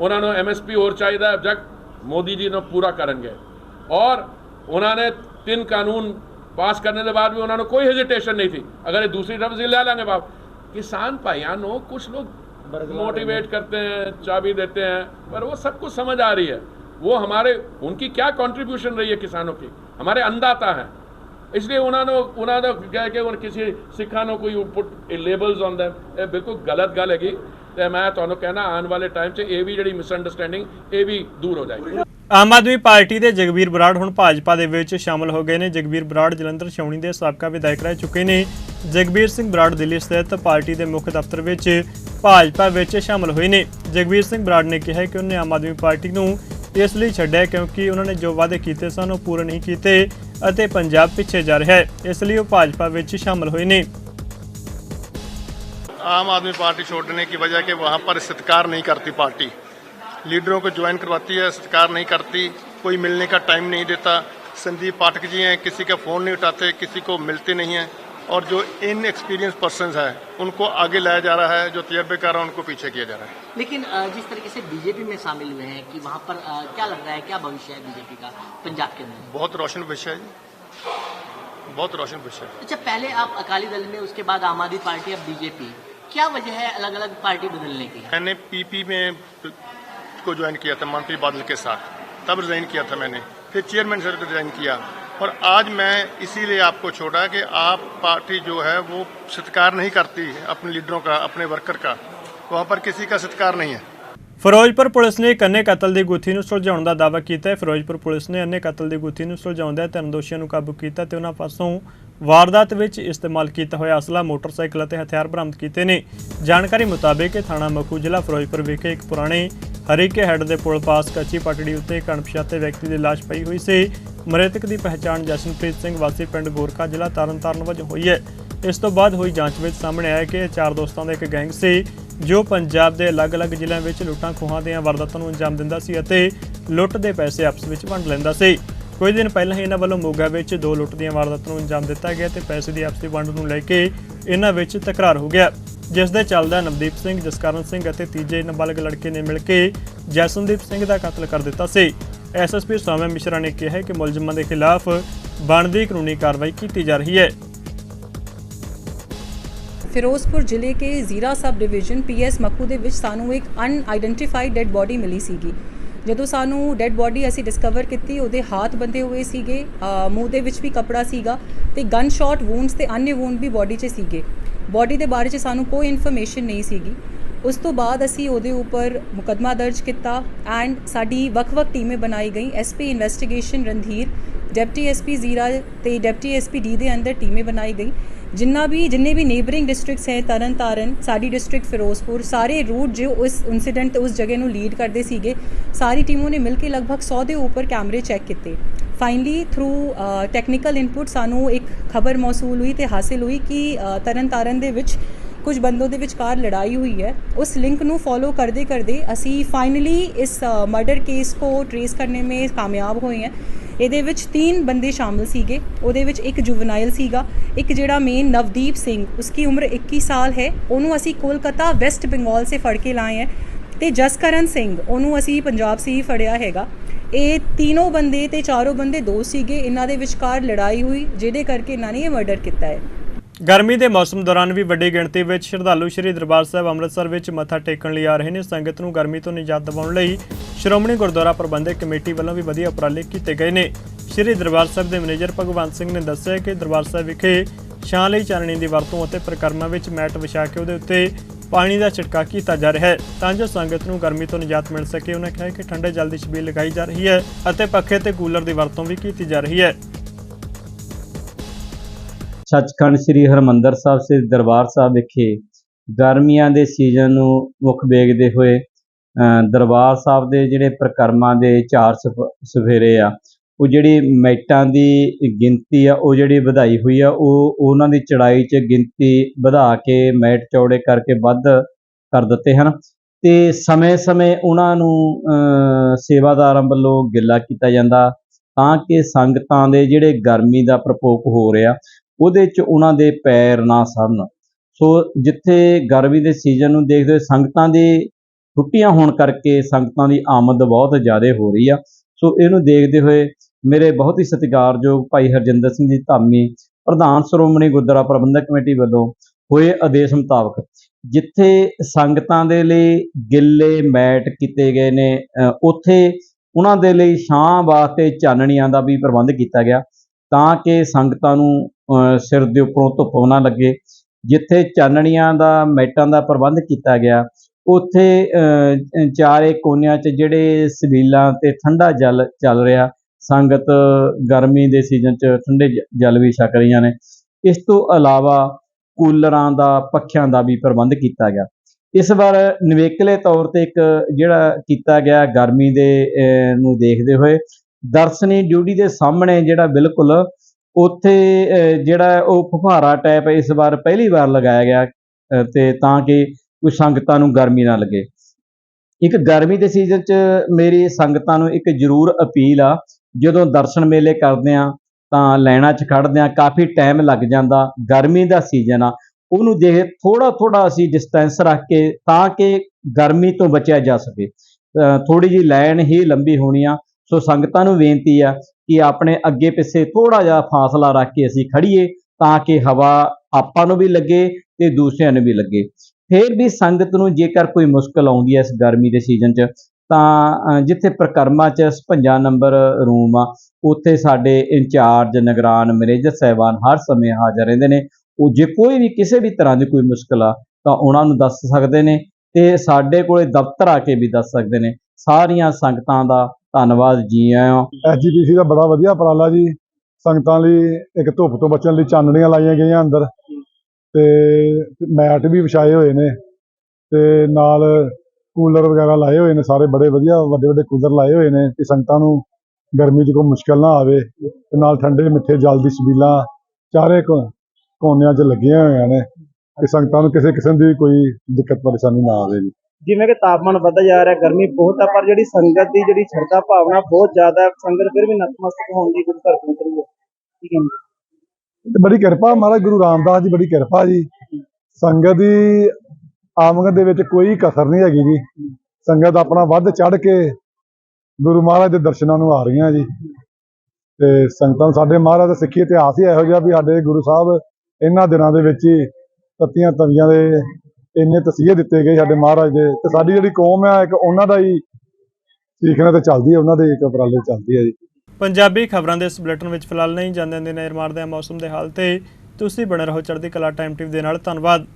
ਉਹਨਾਂ ਨੂੰ ਐਮਐਸਪੀ ਹੋਰ ਚਾਹੀਦਾ ਹੈ। ਜਗ ਮੋਦੀ ਜੀ ਨੂੰ ਪੂਰਾ ਕਰਨਗੇ। ਔਰ ਉਹਨਾਂ ਨੇ ਤਿੰਨ ਕਾਨੂੰਨ ਪਾਸ करने के बाद भी उन्होंने कोई हेजिटेशन नहीं थी अगर ये दूसरी तरफ से ले लेंगे बाप किसान भाइयों कुछ लोग मोटिवेट करते हैं चाबी देते हैं पर वो सब कुछ समझ आ रही है वो हमारे उनकी क्या कंट्रीब्यूशन रही है किसानों की हमारे अन्नदाता हैं इसलिए उन्होंने उन्होंने कह के उन किसी ਸਿੱਖਾਂ ਨੂੰ ਕੋਈ ਪੁੱਟ ਲੇਬਲਸ ਔਨ them ਇਹ ਬਿਲਕੁਲ ਗਲਤ ਗੱਲ ਹੈਗੀ ਤੇ ਮੈਂ ਤੁਹਾਨੂੰ ਕਹਿਣਾ ਆਉਣ ਵਾਲੇ ਟਾਈਮ 'ਚ ਇਹ ਵੀ ਜਿਹੜੀ ਮਿਸਅੰਡਰਸਟੈਂਡਿੰਗ ਇਹ ਵੀ ਦੂਰ ਹੋ ਜਾਏਗੀ ਆਮ ਆਦਮੀ ਪਾਰਟੀ ਦੇ ਜਗਬੀਰ ਬਰਾੜ ਹੁਣ ਭਾਜਪਾ ਦੇ ਵਿੱਚ ਸ਼ਾਮਲ ਹੋ ਗਏ ਨੇ ਜਗਬੀਰ ਬਰਾੜ ਜਲੰਧਰ ਛਾਉਣੀ ਦੇ ਸਾਬਕਾ ਵਿਧਾਇਕ ਰਹਿ ਚੁੱਕੇ ਨੇ ਜਗਬੀਰ ਸਿੰਘ ਬਰਾੜ ਦਿੱਲੀ ਸਥਿਤ ਪਾਰਟੀ ਦੇ ਮੁੱਖ ਦਫ਼ਤਰ ਵਿੱਚ ਭਾਜਪਾ ਵਿੱਚ ਸ਼ਾਮਲ ਹੋਏ ਨੇ ਜਗਬੀਰ ਸਿੰਘ ਬਰਾੜ ਨੇ ਕਿਹਾ ਕਿ ਉਹਨੇ ਆਮ ਆਦਮੀ ਪਾਰਟੀ ਨੂੰ ਇਸ ਲਈ ਛੱਡਿਆ ਕਿਉਂਕਿ ਉਹਨਾਂ ਨੇ ਜੋ ਵਾਅਦੇ ਕੀਤੇ ਸਨ ਉਹ ਪੂਰੇ ਨਹੀਂ ਕੀਤੇ ਅਤੇ ਪੰਜਾਬ ਪਿੱਛੇ ਜਾ ਰਿਹਾ ਹੈ ਇਸ ਲਈ ਉਹ ਭਾਜਪਾ ਵਿੱਚ ਸ਼ਾਮਲ ਹੋਏ ਨੇ आम आदमी पार्टी छोड़ने की वजह कि वहाँ पर सत्कार नहीं करती पार्टी लीडरों को ज्वाइन करवाती है सत्कार नहीं करती कोई मिलने का टाइम नहीं देता। संदीप पाठक जी हैं किसी का फ़ोन नहीं उठाते किसी को मिलते नहीं हैं। और जो इन एक्सपीरियंस पर्सन है उनको आगे लाया जा रहा है जो तजर्बेकार हैं उनको पीछे किया जा रहा है। लेकिन जिस तरीके से बीजेपी में शामिल हुए हैं कि वहाँ पर क्या लग रहा है क्या भविष्य है बीजेपी का पंजाब के अंदर? बहुत रोशन विषय है जी। बहुत रोशन विषय है। अच्छा पहले आप अकाली दल में उसके बाद आम आदमी पार्टी अब बीजेपी क्या वजह है अलग अलग पार्टी बदलने की? मैंने पीपी में को ज्वाइन किया था मंत्री बादल के साथ तब रिजाइन किया था मैंने फिर चेयरमैन सर को रिजाइन किया और आज मैं इसीलिए आपको छोड़ा कि आप पार्टी जो है वो सत्कार नहीं करती अपने लीडरों का अपने वर्कर का वहाँ पर किसी का सत्कार नहीं है ਫਿਰੋਜ਼ਪੁਰ ਪੁਲਿਸ ਨੇ ਇੱਕ ਅੰਨੇ ਕਤਲ ਦੀ ਗੁੱਥੀ ਨੂੰ ਸੁਲਝਾਉਣ ਦਾ ਦਾਅਵਾ ਕੀਤਾ ਹੈ ਫਿਰੋਜ਼ਪੁਰ ਪੁਲਿਸ ਨੇ ਅੰਨੇ ਕਤਲ ਦੀ ਗੁੱਥੀ ਨੂੰ ਸੁਲਝਾਉਂਦਿਆਂ ਤਿੰਨ ਦੋਸ਼ੀਆਂ ਨੂੰ ਕਾਬੂ ਕੀਤਾ ਤੇ ਉਹਨਾਂ ਪਾਸੋਂ ਵਾਰਦਾਤ ਵਿੱਚ ਇਸਤੇਮਾਲ ਕੀਤਾ ਹੋਇਆ ਅਸਲਾ ਮੋਟਰਸਾਈਕਲ ਅਤੇ ਹਥਿਆਰ ਬਰਾਮਦ ਕੀਤੇ ਨੇ ਜਾਣਕਾਰੀ ਮੁਤਾਬਕ ਇਹ ਥਾਣਾ ਮੱਖੂ ਜ਼ਿਲ੍ਹਾ ਫਿਰੋਜ਼ਪੁਰ ਵਿਖੇ ਇੱਕ ਪੁਰਾਣੇ ਹਰੀਕੇ ਹੈੱਡ ਦੇ ਪੁਲ ਪਾਸ ਕੱਚੀ ਪਟੜੀ ਉੱਤੇ ਇੱਕ ਅਣਪਛਾਤੇ ਵਿਅਕਤੀ ਦੀ ਲਾਸ਼ ਪਈ ਹੋਈ ਸੀ। ਮ੍ਰਿਤਕ ਦੀ ਪਹਿਚਾਣ ਜਸ਼ਨਪ੍ਰੀਤ ਸਿੰਘ ਵਾਸੀ ਪਿੰਡ ਗੋਰਖਾ ਜ਼ਿਲ੍ਹਾ ਤਰਨਤਾਰਨ ਵਜੋਂ ਹੋਈ ਹੈ। ਇਸ ਤੋਂ ਬਾਅਦ ਹੋਈ ਜਾਂਚ ਵਿੱਚ ਸਾਹਮਣੇ ਆਇਆ ਕਿ ਇਹ ਚਾਰ ਦੋਸਤਾਂ ਦਾ ਇੱਕ ਗੈਂਗ ਸੀ, ਜੋ ਪੰਜਾਬ ਦੇ ਅਲੱਗ-ਅਲੱਗ ਜ਼ਿਲ੍ਹਿਆਂ ਵਿੱਚ ਲੁੱਟਾਂ ਖੋਹਾਂ ਦੀਆਂ ਵਾਰਦਾਤਾਂ ਨੂੰ ਅੰਜਾਮ ਦਿੰਦਾ ਸੀ ਅਤੇ ਲੁੱਟ ਦੇ ਪੈਸੇ ਆਪਸ ਵਿੱਚ ਵੰਡ ਲੈਂਦਾ ਸੀ। ਕੁਝ ਦਿਨ ਪਹਿਲਾਂ ਹੀ ਇਹਨਾਂ ਵੱਲੋਂ ਮੋਗਾ ਵਿੱਚ ਦੋ ਲੁੱਟ ਦੀਆਂ ਵਾਰਦਾਤਾਂ ਨੂੰ ਅੰਜਾਮ ਦਿੱਤਾ ਗਿਆ ਤੇ ਪੈਸੇ ਦੀ ਆਪਸੀ ਵੰਡ ਨੂੰ ਲੈ ਕੇ ਇਹਨਾਂ ਵਿੱਚ ਤਕਰਾਰ ਹੋ ਗਿਆ। ਜਿਸ ਦੇ ਚੱਲਦਾ ਨਵਦੀਪ ਸਿੰਘ, ਜਸਕਰਨ ਸਿੰਘ ਅਤੇ ਤੀਜੇ ਨਾਬਾਲਗ ਲੜਕੇ ਨੇ ਮਿਲ ਕੇ ਜੈਸਨਦੀਪ ਸਿੰਘ ਦਾ ਕਤਲ ਕਰ ਦਿੱਤਾ ਸੀ। ਐਸਐਸਪੀ ਸੌਮਿਆ ਮਿਸ਼ਰਾ ਨੇ ਕਿਹਾ ਕਿ ਮੁਲਜ਼ਮਾਂ ਦੇ ਖਿਲਾਫ ਬਣਦੀ ਕਾਨੂੰਨੀ ਕਾਰਵਾਈ ਕੀਤੀ ਜਾ ਰਹੀ ਹੈ। ਫਿਰੋਜ਼ਪੁਰ ਜ਼ਿਲ੍ਹੇ ਕੇ ਜ਼ੀਰਾ ਸਬ ਡਿਵੀਜ਼ਨ ਪੀਐਸ ਮੱਕੂ ਦੇ ਵਿੱਚ ਸਾਨੂੰ ਇੱਕ ਅਨਆਇਡੈਂਟੀਫਾਈਡ ਡੈੱਡ ਬੋਡੀ ਮਿਲੀ ਸੀਗੀ। ਜਦੋਂ ਸਾਨੂੰ ਡੈੱਡ ਬੋਡੀ ਅਸੀਂ ਡਿਸਕਵਰ ਕੀਤੀ, ਉਹਦੇ ਹੱਥ ਬੰਦੇ ਹੋਏ ਸੀਗੇ ਮੂੰਹ ਦੇ ਵਿੱਚ ਵੀ ਕਪੜਾ ਸੀਗਾ ਤੇ ਗਨ ਸ਼ਾਟ ਵੂਨਸ ਤੇ ਅਨਿ ਵੂਨ ਵੀ ਬੋਡੀ 'ਚ ਸੀਗੇ। ਬੋਡੀ ਦੇ ਬਾਰੇ 'ਚ ਸਾਨੂੰ ਕੋਈ ਇਨਫੋਰਮੇਸ਼ਨ ਨਹੀਂ ਸੀਗੀ। ਉਸ ਤੋਂ ਬਾਅਦ ਅਸੀਂ ਉਹਦੇ ਉੱਪਰ ਮੁਕਦਮਾ ਦਰਜ ਕੀਤਾ ਐਂਡ ਸਾਡੀ ਵੱਖ-ਵੱਖ ਟੀਮੇ ਬਣਾਈ ਗਈ SP investigation Randhir, deputy SP Zira ਤੇ ਡਿਪਟੀ ਐਸਪੀ ਡੀ ਦੇ ਅੰਦਰ ਟੀਮੇ ਬਣਾਈ ਗਈ ਜਿੰਨਾ ਵੀ ਜਿੰਨੇ ਵੀ ਨੇਬਰਿੰਗ ਡਿਸਟ੍ਰਿਕਟਸ ਹੈ ਤਰਨ ਤਾਰਨ ਸਾਡੀ ਡਿਸਟ੍ਰਿਕਟ ਫਿਰੋਜ਼ਪੁਰ ਸਾਰੇ ਰੂਟ ਜੋ ਉਸ ਇਨਸੀਡੈਂਟ ਉਸ ਜਗ੍ਹਾ ਨੂੰ ਲੀਡ ਕਰਦੇ ਸੀਗੇ ਸਾਰੀ ਟੀਮਾਂ ਨੇ ਮਿਲ ਕੇ ਲਗਭਗ 100 ਦੇ ਉੱਪਰ ਕੈਮਰੇ ਚੈੱਕ ਕੀਤੇ। ਫਾਈਨਲੀ ਥਰੂ ਟੈਕਨੀਕਲ ਇਨਪੁਟ ਸਾਨੂੰ ਇੱਕ ਖਬਰ ਮੌਸੂਲ ਹੋਈ ਤੇ ਹਾਸਿਲ ਹੋਈ ਕਿ ਅ, ਤਰਨ ਤਾਰਨ ਦੇ ਵਿੱਚ ਕੁਝ ਬੰਦੋਂ ਦੇ ਵਿਚਕਾਰ ਲੜਾਈ ਹੋਈ ਹੈ। ਉਸ ਲਿੰਕ ਨੂੰ ਫੋਲੋ ਕਰਦੇ ਕਰਦੇ ਅਸੀਂ ਫਾਈਨਲੀ ਇਸ ਮਰਡਰ ਕੇਸ ਕੋ ਟ੍ਰੇਸ ਕਰਨੇ ਮੇਂ ਕਾਮਯਾਬ ਹੋਏ ਹਾਂ। ਇਹਦੇ ਵਿੱਚ ਤਿੰਨ ਬੰਦੇ ਸ਼ਾਮਲ ਸੀਗੇ। ਉਹਦੇ ਵਿੱਚ ਇੱਕ ਜੁਵਨਾਈਲ ਸੀਗਾ, ਇੱਕ ਜਿਹੜਾ ਮੇਨ ਨਵਦੀਪ ਸਿੰਘ ਉਸकी ਉਮਰ 21 ਸਾਲ ਹੈ। ਉਹਨੂੰ ਅਸੀਂ ਕੋਲਕਾਤਾ ਵੈਸਟ ਬੰਗਾਲ ਸੇ ਫੜ ਕੇ ਲਾਏ ਹੈ ਤੇ ਜਸਕਰਨ ਸਿੰਘ, ਉਹਨੂੰ ਅਸੀਂ ਪੰਜਾਬ ਸੇ ਹੀ ਫੜਿਆ ਹੈਗਾ। ਇਹ ਤਿੰਨੋਂ ਬੰਦੇ ਤੇ ਚਾਰੋਂ ਬੰਦੇ ਦੋਸਤ ਸੀਗੇ। ਇਹਨਾਂ ਦੇ ਵਿਚਕਾਰ ਲੜਾਈ ਹੋਈ, ਜਿਹਦੇ ਕਰਕੇ ਇਹਨਾਂ ਨੇ ਇਹ ਮਰਡਰ ਕੀਤਾ ਹੈ। ਗਰਮੀ ਦੇ ਮੌਸਮ ਦੌਰਾਨ ਵੀ ਵੱਡੀ ਗਿਣਤੀ ਵਿੱਚ ਸ਼ਰਧਾਲੂ ਸ਼੍ਰੀ ਦਰਬਾਰ ਸਾਹਿਬ ਅੰਮ੍ਰਿਤਸਰ ਵਿੱਚ ਮੱਥਾ ਟੇਕਣ ਲਈ ਆ ਰਹੇ ਨੇ। ਸੰਗਤ ਨੂੰ ਗਰਮੀ ਤੋਂ ਨਿਜਾਤ ਦਿਵਾਉਣ ਲਈ ਸ਼੍ਰੋਮਣੀ ਗੁਰਦੁਆਰਾ ਪ੍ਰਬੰਧਕ ਕਮੇਟੀ ਵੱਲੋਂ ਵੀ ਵਧੀਆ ਉਪਰਾਲੇ ਕੀਤੇ ਗਏ ਨੇ। ਸ਼੍ਰੀ ਦਰਬਾਰ ਸਾਹਿਬ ਦੇ ਮੈਨੇਜਰ ਭਗਵੰਤ ਸਿੰਘ ਨੇ ਦੱਸਿਆ ਕਿ ਦਰਬਾਰ ਸਾਹਿਬ ਵਿਖੇ ਛਾਂ ਲਈ ਚਾਨਣੀ ਦੀ ਵਰਤੋਂ ਅਤੇ ਪ੍ਰਕਰਮਾਂ ਵਿੱਚ ਮੈਟ ਵਿਛਾ ਕੇ ਉਹਦੇ ਉੱਤੇ ਪਾਣੀ ਦਾ ਛਿੜਕਾਅ ਕੀਤਾ ਜਾ ਰਿਹਾ ਹੈ। ਤਾਂ ਜੋ ਸੰਗਤ ਨੂੰ ਗਰਮੀ ਤੋਂ ਨਿਜਾਤ ਮਿਲ ਸਕੇ, ਉਹਨਾਂ ਕਿਹਾ ਕਿ ਠੰਡੇ ਜਲ ਦੀ ਛਬੀਲ ਲਗਾਈ ਜਾ ਰਹੀ ਹੈ ਅਤੇ ਪੱਖੇ ਤੇ ਕੂਲਰ ਦੀ ਵਰਤੋਂ ਵੀ ਕੀਤੀ ਜਾ ਰਹੀ ਹੈ। ਸੱਚਖੰਡ ਸ੍ਰੀ ਹਰਮੰਦਰ ਸਾਹਿਬ ਸ੍ਰੀ ਦਰਬਾਰ ਸਾਹਿਬ ਵਿਖੇ ਗਰਮੀਆਂ ਦੇ ਸੀਜ਼ਨ ਨੂੰ ਮੁੱਖ ਵੇਖਦੇ ਹੋਏ ਅ, ਦਰਬਾਰ ਸਾਹਿਬ ਦੇ ਜਿਹੜੇ ਪ੍ਰਕਰਮਾਂ ਦੇ ਚਾਰ ਸਫ- ਸਫੇਰੇ ਆ ਉਹ ਜਿਹੜੀ ਮੈਟਾਂ ਦੀ ਗਿਣਤੀ ਆ ਉਹ ਜਿਹੜੀ ਵਧਾਈ ਹੋਈ ਆ ਉਹ ਉਹਨਾਂ ਦੀ ਚੜਾਈ 'ਚ ਗਿਣਤੀ ਵਧਾ ਕੇ ਮੈਟ ਚੌੜੇ ਕਰਕੇ ਵੱਧ ਕਰ ਦਿੱਤੇ ਹਨ ਤੇ ਸਮੇਂ-ਸਮੇਂ ਉਹਨਾਂ ਨੂੰ ਅ, ਸੇਵਾਦਾਰਾਂ ਵੱਲੋਂ ਗਿੱਲਾ ਕੀਤਾ ਜਾਂਦਾ ਤਾਂ ਕਿ ਸੰਗਤਾਂ ਦੇ ਜਿਹੜੇ ਗਰਮੀ ਦਾ ਪ੍ਰਕੋਪ ਹੋ ਰਿਹਾ ਉਹਦੇ 'ਚ ਉਹਨਾਂ ਦੇ ਪੈਰ ਨਾ ਸੜਨ। ਸੋ ਜਿੱਥੇ ਗਰਮੀ ਦੇ ਸੀਜ਼ਨ ਨੂੰ ਦੇਖਦੇ ਹੋਏ ਸੰਗਤਾਂ ਦੀ ਛੁੱਟੀਆਂ ਹੋਣ ਕਰਕੇ ਸੰਗਤਾਂ ਦੀ ਆਮਦ ਬਹੁਤ ਜ਼ਿਆਦਾ ਹੋ ਰਹੀ ਆ। ਸੋ ਇਹਨੂੰ ਦੇਖਦੇ ਹੋਏ ਮੇਰੇ ਬਹੁਤ ਹੀ ਸਤਿਕਾਰਯੋਗ ਭਾਈ ਹਰਜਿੰਦਰ ਸਿੰਘ ਜੀ ਧਾਮੀ, ਪ੍ਰਧਾਨ ਸ਼੍ਰੋਮਣੀ ਗੁਰਦੁਆਰਾ ਪ੍ਰਬੰਧਕ ਕਮੇਟੀ ਵੱਲੋਂ ਹੋਏ ਆਦੇਸ਼ ਮੁਤਾਬਕ, ਜਿੱਥੇ ਸੰਗਤਾਂ ਦੇ ਲਈ ਗਿੱਲੇ ਮੈਟ ਕੀਤੇ ਗਏ ਨੇ ਉੱਥੇ ਉਹਨਾਂ ਦੇ ਲਈ ਛਾਂ ਵਾਸਤੇ ਚਾਨਣੀਆਂ ਦਾ ਵੀ ਪ੍ਰਬੰਧ ਕੀਤਾ ਗਿਆ ਤਾਂ ਕਿ ਸੰਗਤਾਂ ਨੂੰ ਸਿਰ ਦੇ ਉੱਪਰੋਂ ਧੁੱਪ ਨਾ ਲੱਗੇ। ਜਿੱਥੇ ਚਾਨਣੀਆਂ ਦਾ ਮੈਟਾਂ ਦਾ ਪ੍ਰਬੰਧ ਕੀਤਾ ਗਿਆ ਉੱਥੇ ਅ, ਚਾਰੇ ਕੋਨਿਆਂ 'ਚ ਜਿਹੜੇ ਸਬੀਲਾਂ ਤੇ ਠੰਡਾ ਜਲ ਚੱਲ ਰਿਹਾ ਸੰਗਤ ਗਰਮੀ ਦੇ ਸੀਜ਼ਨ 'ਚ ਠੰਡੇ ਜਲ ਵੀ ਛਕ ਰਹੀਆਂ ਨੇ। ਇਸ ਤੋਂ ਇਲਾਵਾ ਕੂਲਰਾਂ ਦਾ ਪੱਖਿਆਂ ਦਾ ਵੀ ਪ੍ਰਬੰਧ ਕੀਤਾ ਗਿਆ। ਇਸ ਵਾਰ ਨਿਵੇਕਲੇ ਤੌਰ ਤੇ ਇੱਕ ਜਿਹੜਾ ਕੀਤਾ ਗਿਆ ਗਰਮੀ ਦੇ ਅ, ਨੂੰ ਦੇਖਦੇ ਹੋਏ ਦਰਸ਼ਨੀ ਡਿਊਟੀ ਦੇ ਸਾਹਮਣੇ ਜਿਹੜਾ ਬਿਲਕੁਲ ਉੱਥੇ ਜਿਹੜਾ ਉਹ ਫੁਹਾਰਾ ਟੈਪ ਇਸ ਵਾਰ ਪਹਿਲੀ ਵਾਰ ਲਗਾਇਆ ਗਿਆ ਅ, ਤੇ ਤਾਂ ਕਿ ਕੋਈ ਸੰਗਤਾਂ ਨੂੰ ਗਰਮੀ ਨਾ ਲੱਗੇ। ਇੱਕ ਗਰਮੀ ਦੇ ਸੀਜ਼ਨ 'ਚ ਮੇਰੀ ਸੰਗਤਾਂ ਨੂੰ ਇੱਕ ਜ਼ਰੂਰ ਅਪੀਲ ਆ ਜਦੋਂ ਦਰਸ਼ਨ ਮੇਲੇ ਕਰਦੇ ਆ ਤਾਂ ਲਾਈਨਾਂ 'ਚ ਖੜਦੇ ਆ ਕਾਫੀ ਟਾਈਮ ਲੱਗ ਜਾਂਦਾ ਗਰਮੀ ਦਾ ਸੀਜ਼ਨ ਆ ਉਹਨੂੰ ਦੇਖ ਥੋੜਾ ਥੋੜਾ ਅਸੀਂ ਡਿਸਟੈਂਸ ਰੱਖ ਕੇ ਤਾਂ ਕਿ ਗਰਮੀ ਤੋਂ ਬਚਿਆ ਜਾ ਸਕੇ। ਥੋੜੀ ਜੀ ਲਾਈਨ ਹੀ ਲੰਬੀ ਹੋਣੀ ਆ ਸੋ ਸੰਗਤਾਂ ਨੂੰ ਬੇਨਤੀ ਆ ਕਿ ਆਪਣੇ ਅੱਗੇ ਪਿੱਛੇ ਥੋੜਾ ਜਿਹਾ ਫਾਸਲਾ ਰੱਖ ਕੇ ਅਸੀਂ ਖੜੀਏ ਤਾਂ ਕਿ ਹਵਾ ਆਪਾਂ ਨੂੰ ਵੀ ਲੱਗੇ ਤੇ ਦੂਸਰਿਆਂ ਨੂੰ ਵੀ ਲੱਗੇ। ਫਿਰ ਵੀ ਸੰਗਤ ਨੂੰ ਜੇਕਰ ਕੋਈ ਮੁਸ਼ਕਲ ਆਉਂਦੀ ਹੈ ਇਸ ਗਰਮੀ ਦੇ ਸੀਜ਼ਨ 'ਚ, ਤਾਂ ਜਿੱਥੇ ਪ੍ਰਕਰਮਾ 'ਚ 56 ਨੰਬਰ ਰੂਮ ਆ, ਉੱਥੇ ਸਾਡੇ ਇੰਚਾਰਜ, ਨਿਗਰਾਨ, ਮੈਨੇਜਰ ਸਾਹਿਬਾਨ ਹਰ ਸਮੇਂ ਹਾਜ਼ਰ ਰਹਿੰਦੇ ਨੇ। ਉਹ ਜੇ ਕੋਈ ਵੀ ਕਿਸੇ ਵੀ ਤਰ੍ਹਾਂ ਦੀ ਕੋਈ ਮੁਸ਼ਕਲ ਆ, ਤਾਂ ਉਹਨਾਂ ਨੂੰ ਦੱਸ ਸਕਦੇ ਨੇ ਤੇ ਸਾਡੇ ਕੋਲੇ ਦਫ਼ਤਰ ਆ ਕੇ ਵੀ ਦੱਸ ਸਕਦੇ ਨੇ। ਸਾਰੀਆਂ ਸੰਗਤਾਂ ਦਾ ਧੰਨਵਾਦ ਜੀ ਆਇਆਂ। ਐਸਜੀਪੀਸੀ ਦਾ ਬੜਾ ਵਧੀਆ ਉਪਰਾਲਾ ਜੀ। ਸੰਗਤਾਂ ਲਈ ਇੱਕ ਧੁੱਪ ਤੋਂ ਬਚਣ ਲਈ ਚਾਨਣੀਆਂ ਲਾਈਆਂ ਗਈਆਂ ਅੰਦਰ। ਤੇ ਮੈਟ ਵੀ ਵਿਛਾਏ ਹੋਏ ਨੇ। ਤੇ ਨਾਲ ਕੂਲਰ ਵਗੈਰਾ ਲਾਏ ਹੋਏ ਨੇ ਸਾਰੇ, ਬੜੇ ਵਧੀਆ ਵੱਡੇ ਵੱਡੇ ਕੂਲਰ ਲਾਏ ਹੋਏ ਨੇ ਕਿ ਸੰਗਤਾਂ ਨੂੰ ਗਰਮੀ 'ਚ ਕੋਈ ਮੁਸ਼ਕਲ ਨਾ ਆਵੇ। ਤੇ ਨਾਲ ਠੰਡੇ ਮਿੱਠੇ ਜਲ ਦੀ ਛਬੀਲਾਂ ਚਾਰੇ ਕੋ- ਕੋਨਿਆਂ 'ਚ ਲੱਗੀਆਂ ਹੋਈਆਂ ਨੇ। ਕਿ ਸੰਗਤਾਂ ਨੂੰ ਕਿਸੇ ਕਿਸਮ ਦੀ ਕੋਈ ਦਿੱਕਤ, ਪਰੇਸ਼ਾਨੀ ਨਾ ਆਵੇ ਜੀ। ਜਿਵੇਂ ਕਿ ਤਾਪਮਾਨ ਵੱਧਦਾ ਜਾ ਰਿਹਾ, ਗਰਮੀ ਬਹੁਤ ਹੈ ਪਰ ਜਿਹੜੀ ਸੰਗਤ ਦੀ ਜਿਹੜੀ ਸ਼ਰਧਾ ਭਾਵਨਾ ਬਹੁਤ ਜ਼ਿਆਦਾ ਸੰਗਤ ਫਿਰ ਵੀ ਨਤਮਸਤਕ ਹੋਣ ਦੀ ਗੁਰੂ ਘਰ ਪਹੁੰਚ ਰਹੀ ਹੈ। ਠੀਕ ਹੈ ਜੀ। ਬੜੀ ਕਿਰਪਾ, ਮਹਾਰਾਜ ਗੁਰੂ ਰਾਮਦਾਸ ਜੀ, ਬੜੀ ਕਿਰਪਾ ਜੀ। ਸੰਗਤ ਦੀ ਆਮਦ ਦੇ ਵਿੱਚ ਕੋਈ ਕਸਰ ਨਹੀਂ ਹੈਗੀ ਜੀ। ਸੰਗਤ ਆਪਣਾ ਵੱਧ ਚੜ ਕੇ ਗੁਰੂ ਮਹਾਰਾਜ ਦੇ ਦਰਸ਼ਨਾਂ ਨੂੰ ਆ ਰਹੀਆਂ ਜੀ। ਤੇ ਸੰਗਤਾਂ ਨੂੰ ਸਾਡੇ ਮਹਾਰਾਜ ਦਾ ਸਿੱਖੀ ਇਤਿਹਾਸ ਹੀ ਇਹੋ ਜਿਹਾ ਵੀ ਸਾਡੇ ਗੁਰੂ ਸਾਹਿਬ ਇਹਨਾਂ ਦਿਨਾਂ ਦੇ ਵਿੱਚ ਹੀ ਤੱਤੀਆਂ ਤਵੀਆਂ ਦੇ ਇੰਨੇ ਤਸੀਹੇ ਦਿੱਤੇ ਗਏ ਸਾਡੇ ਮਹਾਰਾਜ ਦੇ ਤੇ ਸਾਡੀ ਜਿਹੜੀ ਕੌਮ ਆ, ਇੱਕ ਉਹਨਾਂ ਦਾ ਹੀ ਸਿੱਖਣਾ ਤੇ ਚੱਲਦੀ ਹੈ ਉਹਨਾਂ ਦੇ ਇੱਕ ਉਪਰਾਲੇ ਚੱਲਦੀ ਹੈ ਜੀ। ਪੰਜਾਬੀ ਖਬਰਾਂ ਦੇ ਇਸ ਬੁਲੇਟਿਨ ਵਿੱਚ ਫਿਲਹਾਲ ਨਹੀਂ, ਜਾਂਦੇ ਦੇ ਨਜ਼ਰ ਮਾਰਦੇ ਮੌਸਮ ਦੇ ਹਾਲ ਤੇ। ਤੁਸੀਂ ਬਣੇ ਰਹੋ ਚੜ੍ਹਦੀ ਕਲਾ ਟਾਈਮ ਟੀਵੀ ਦੇ ਨਾਲ, ਧੰਨਵਾਦ।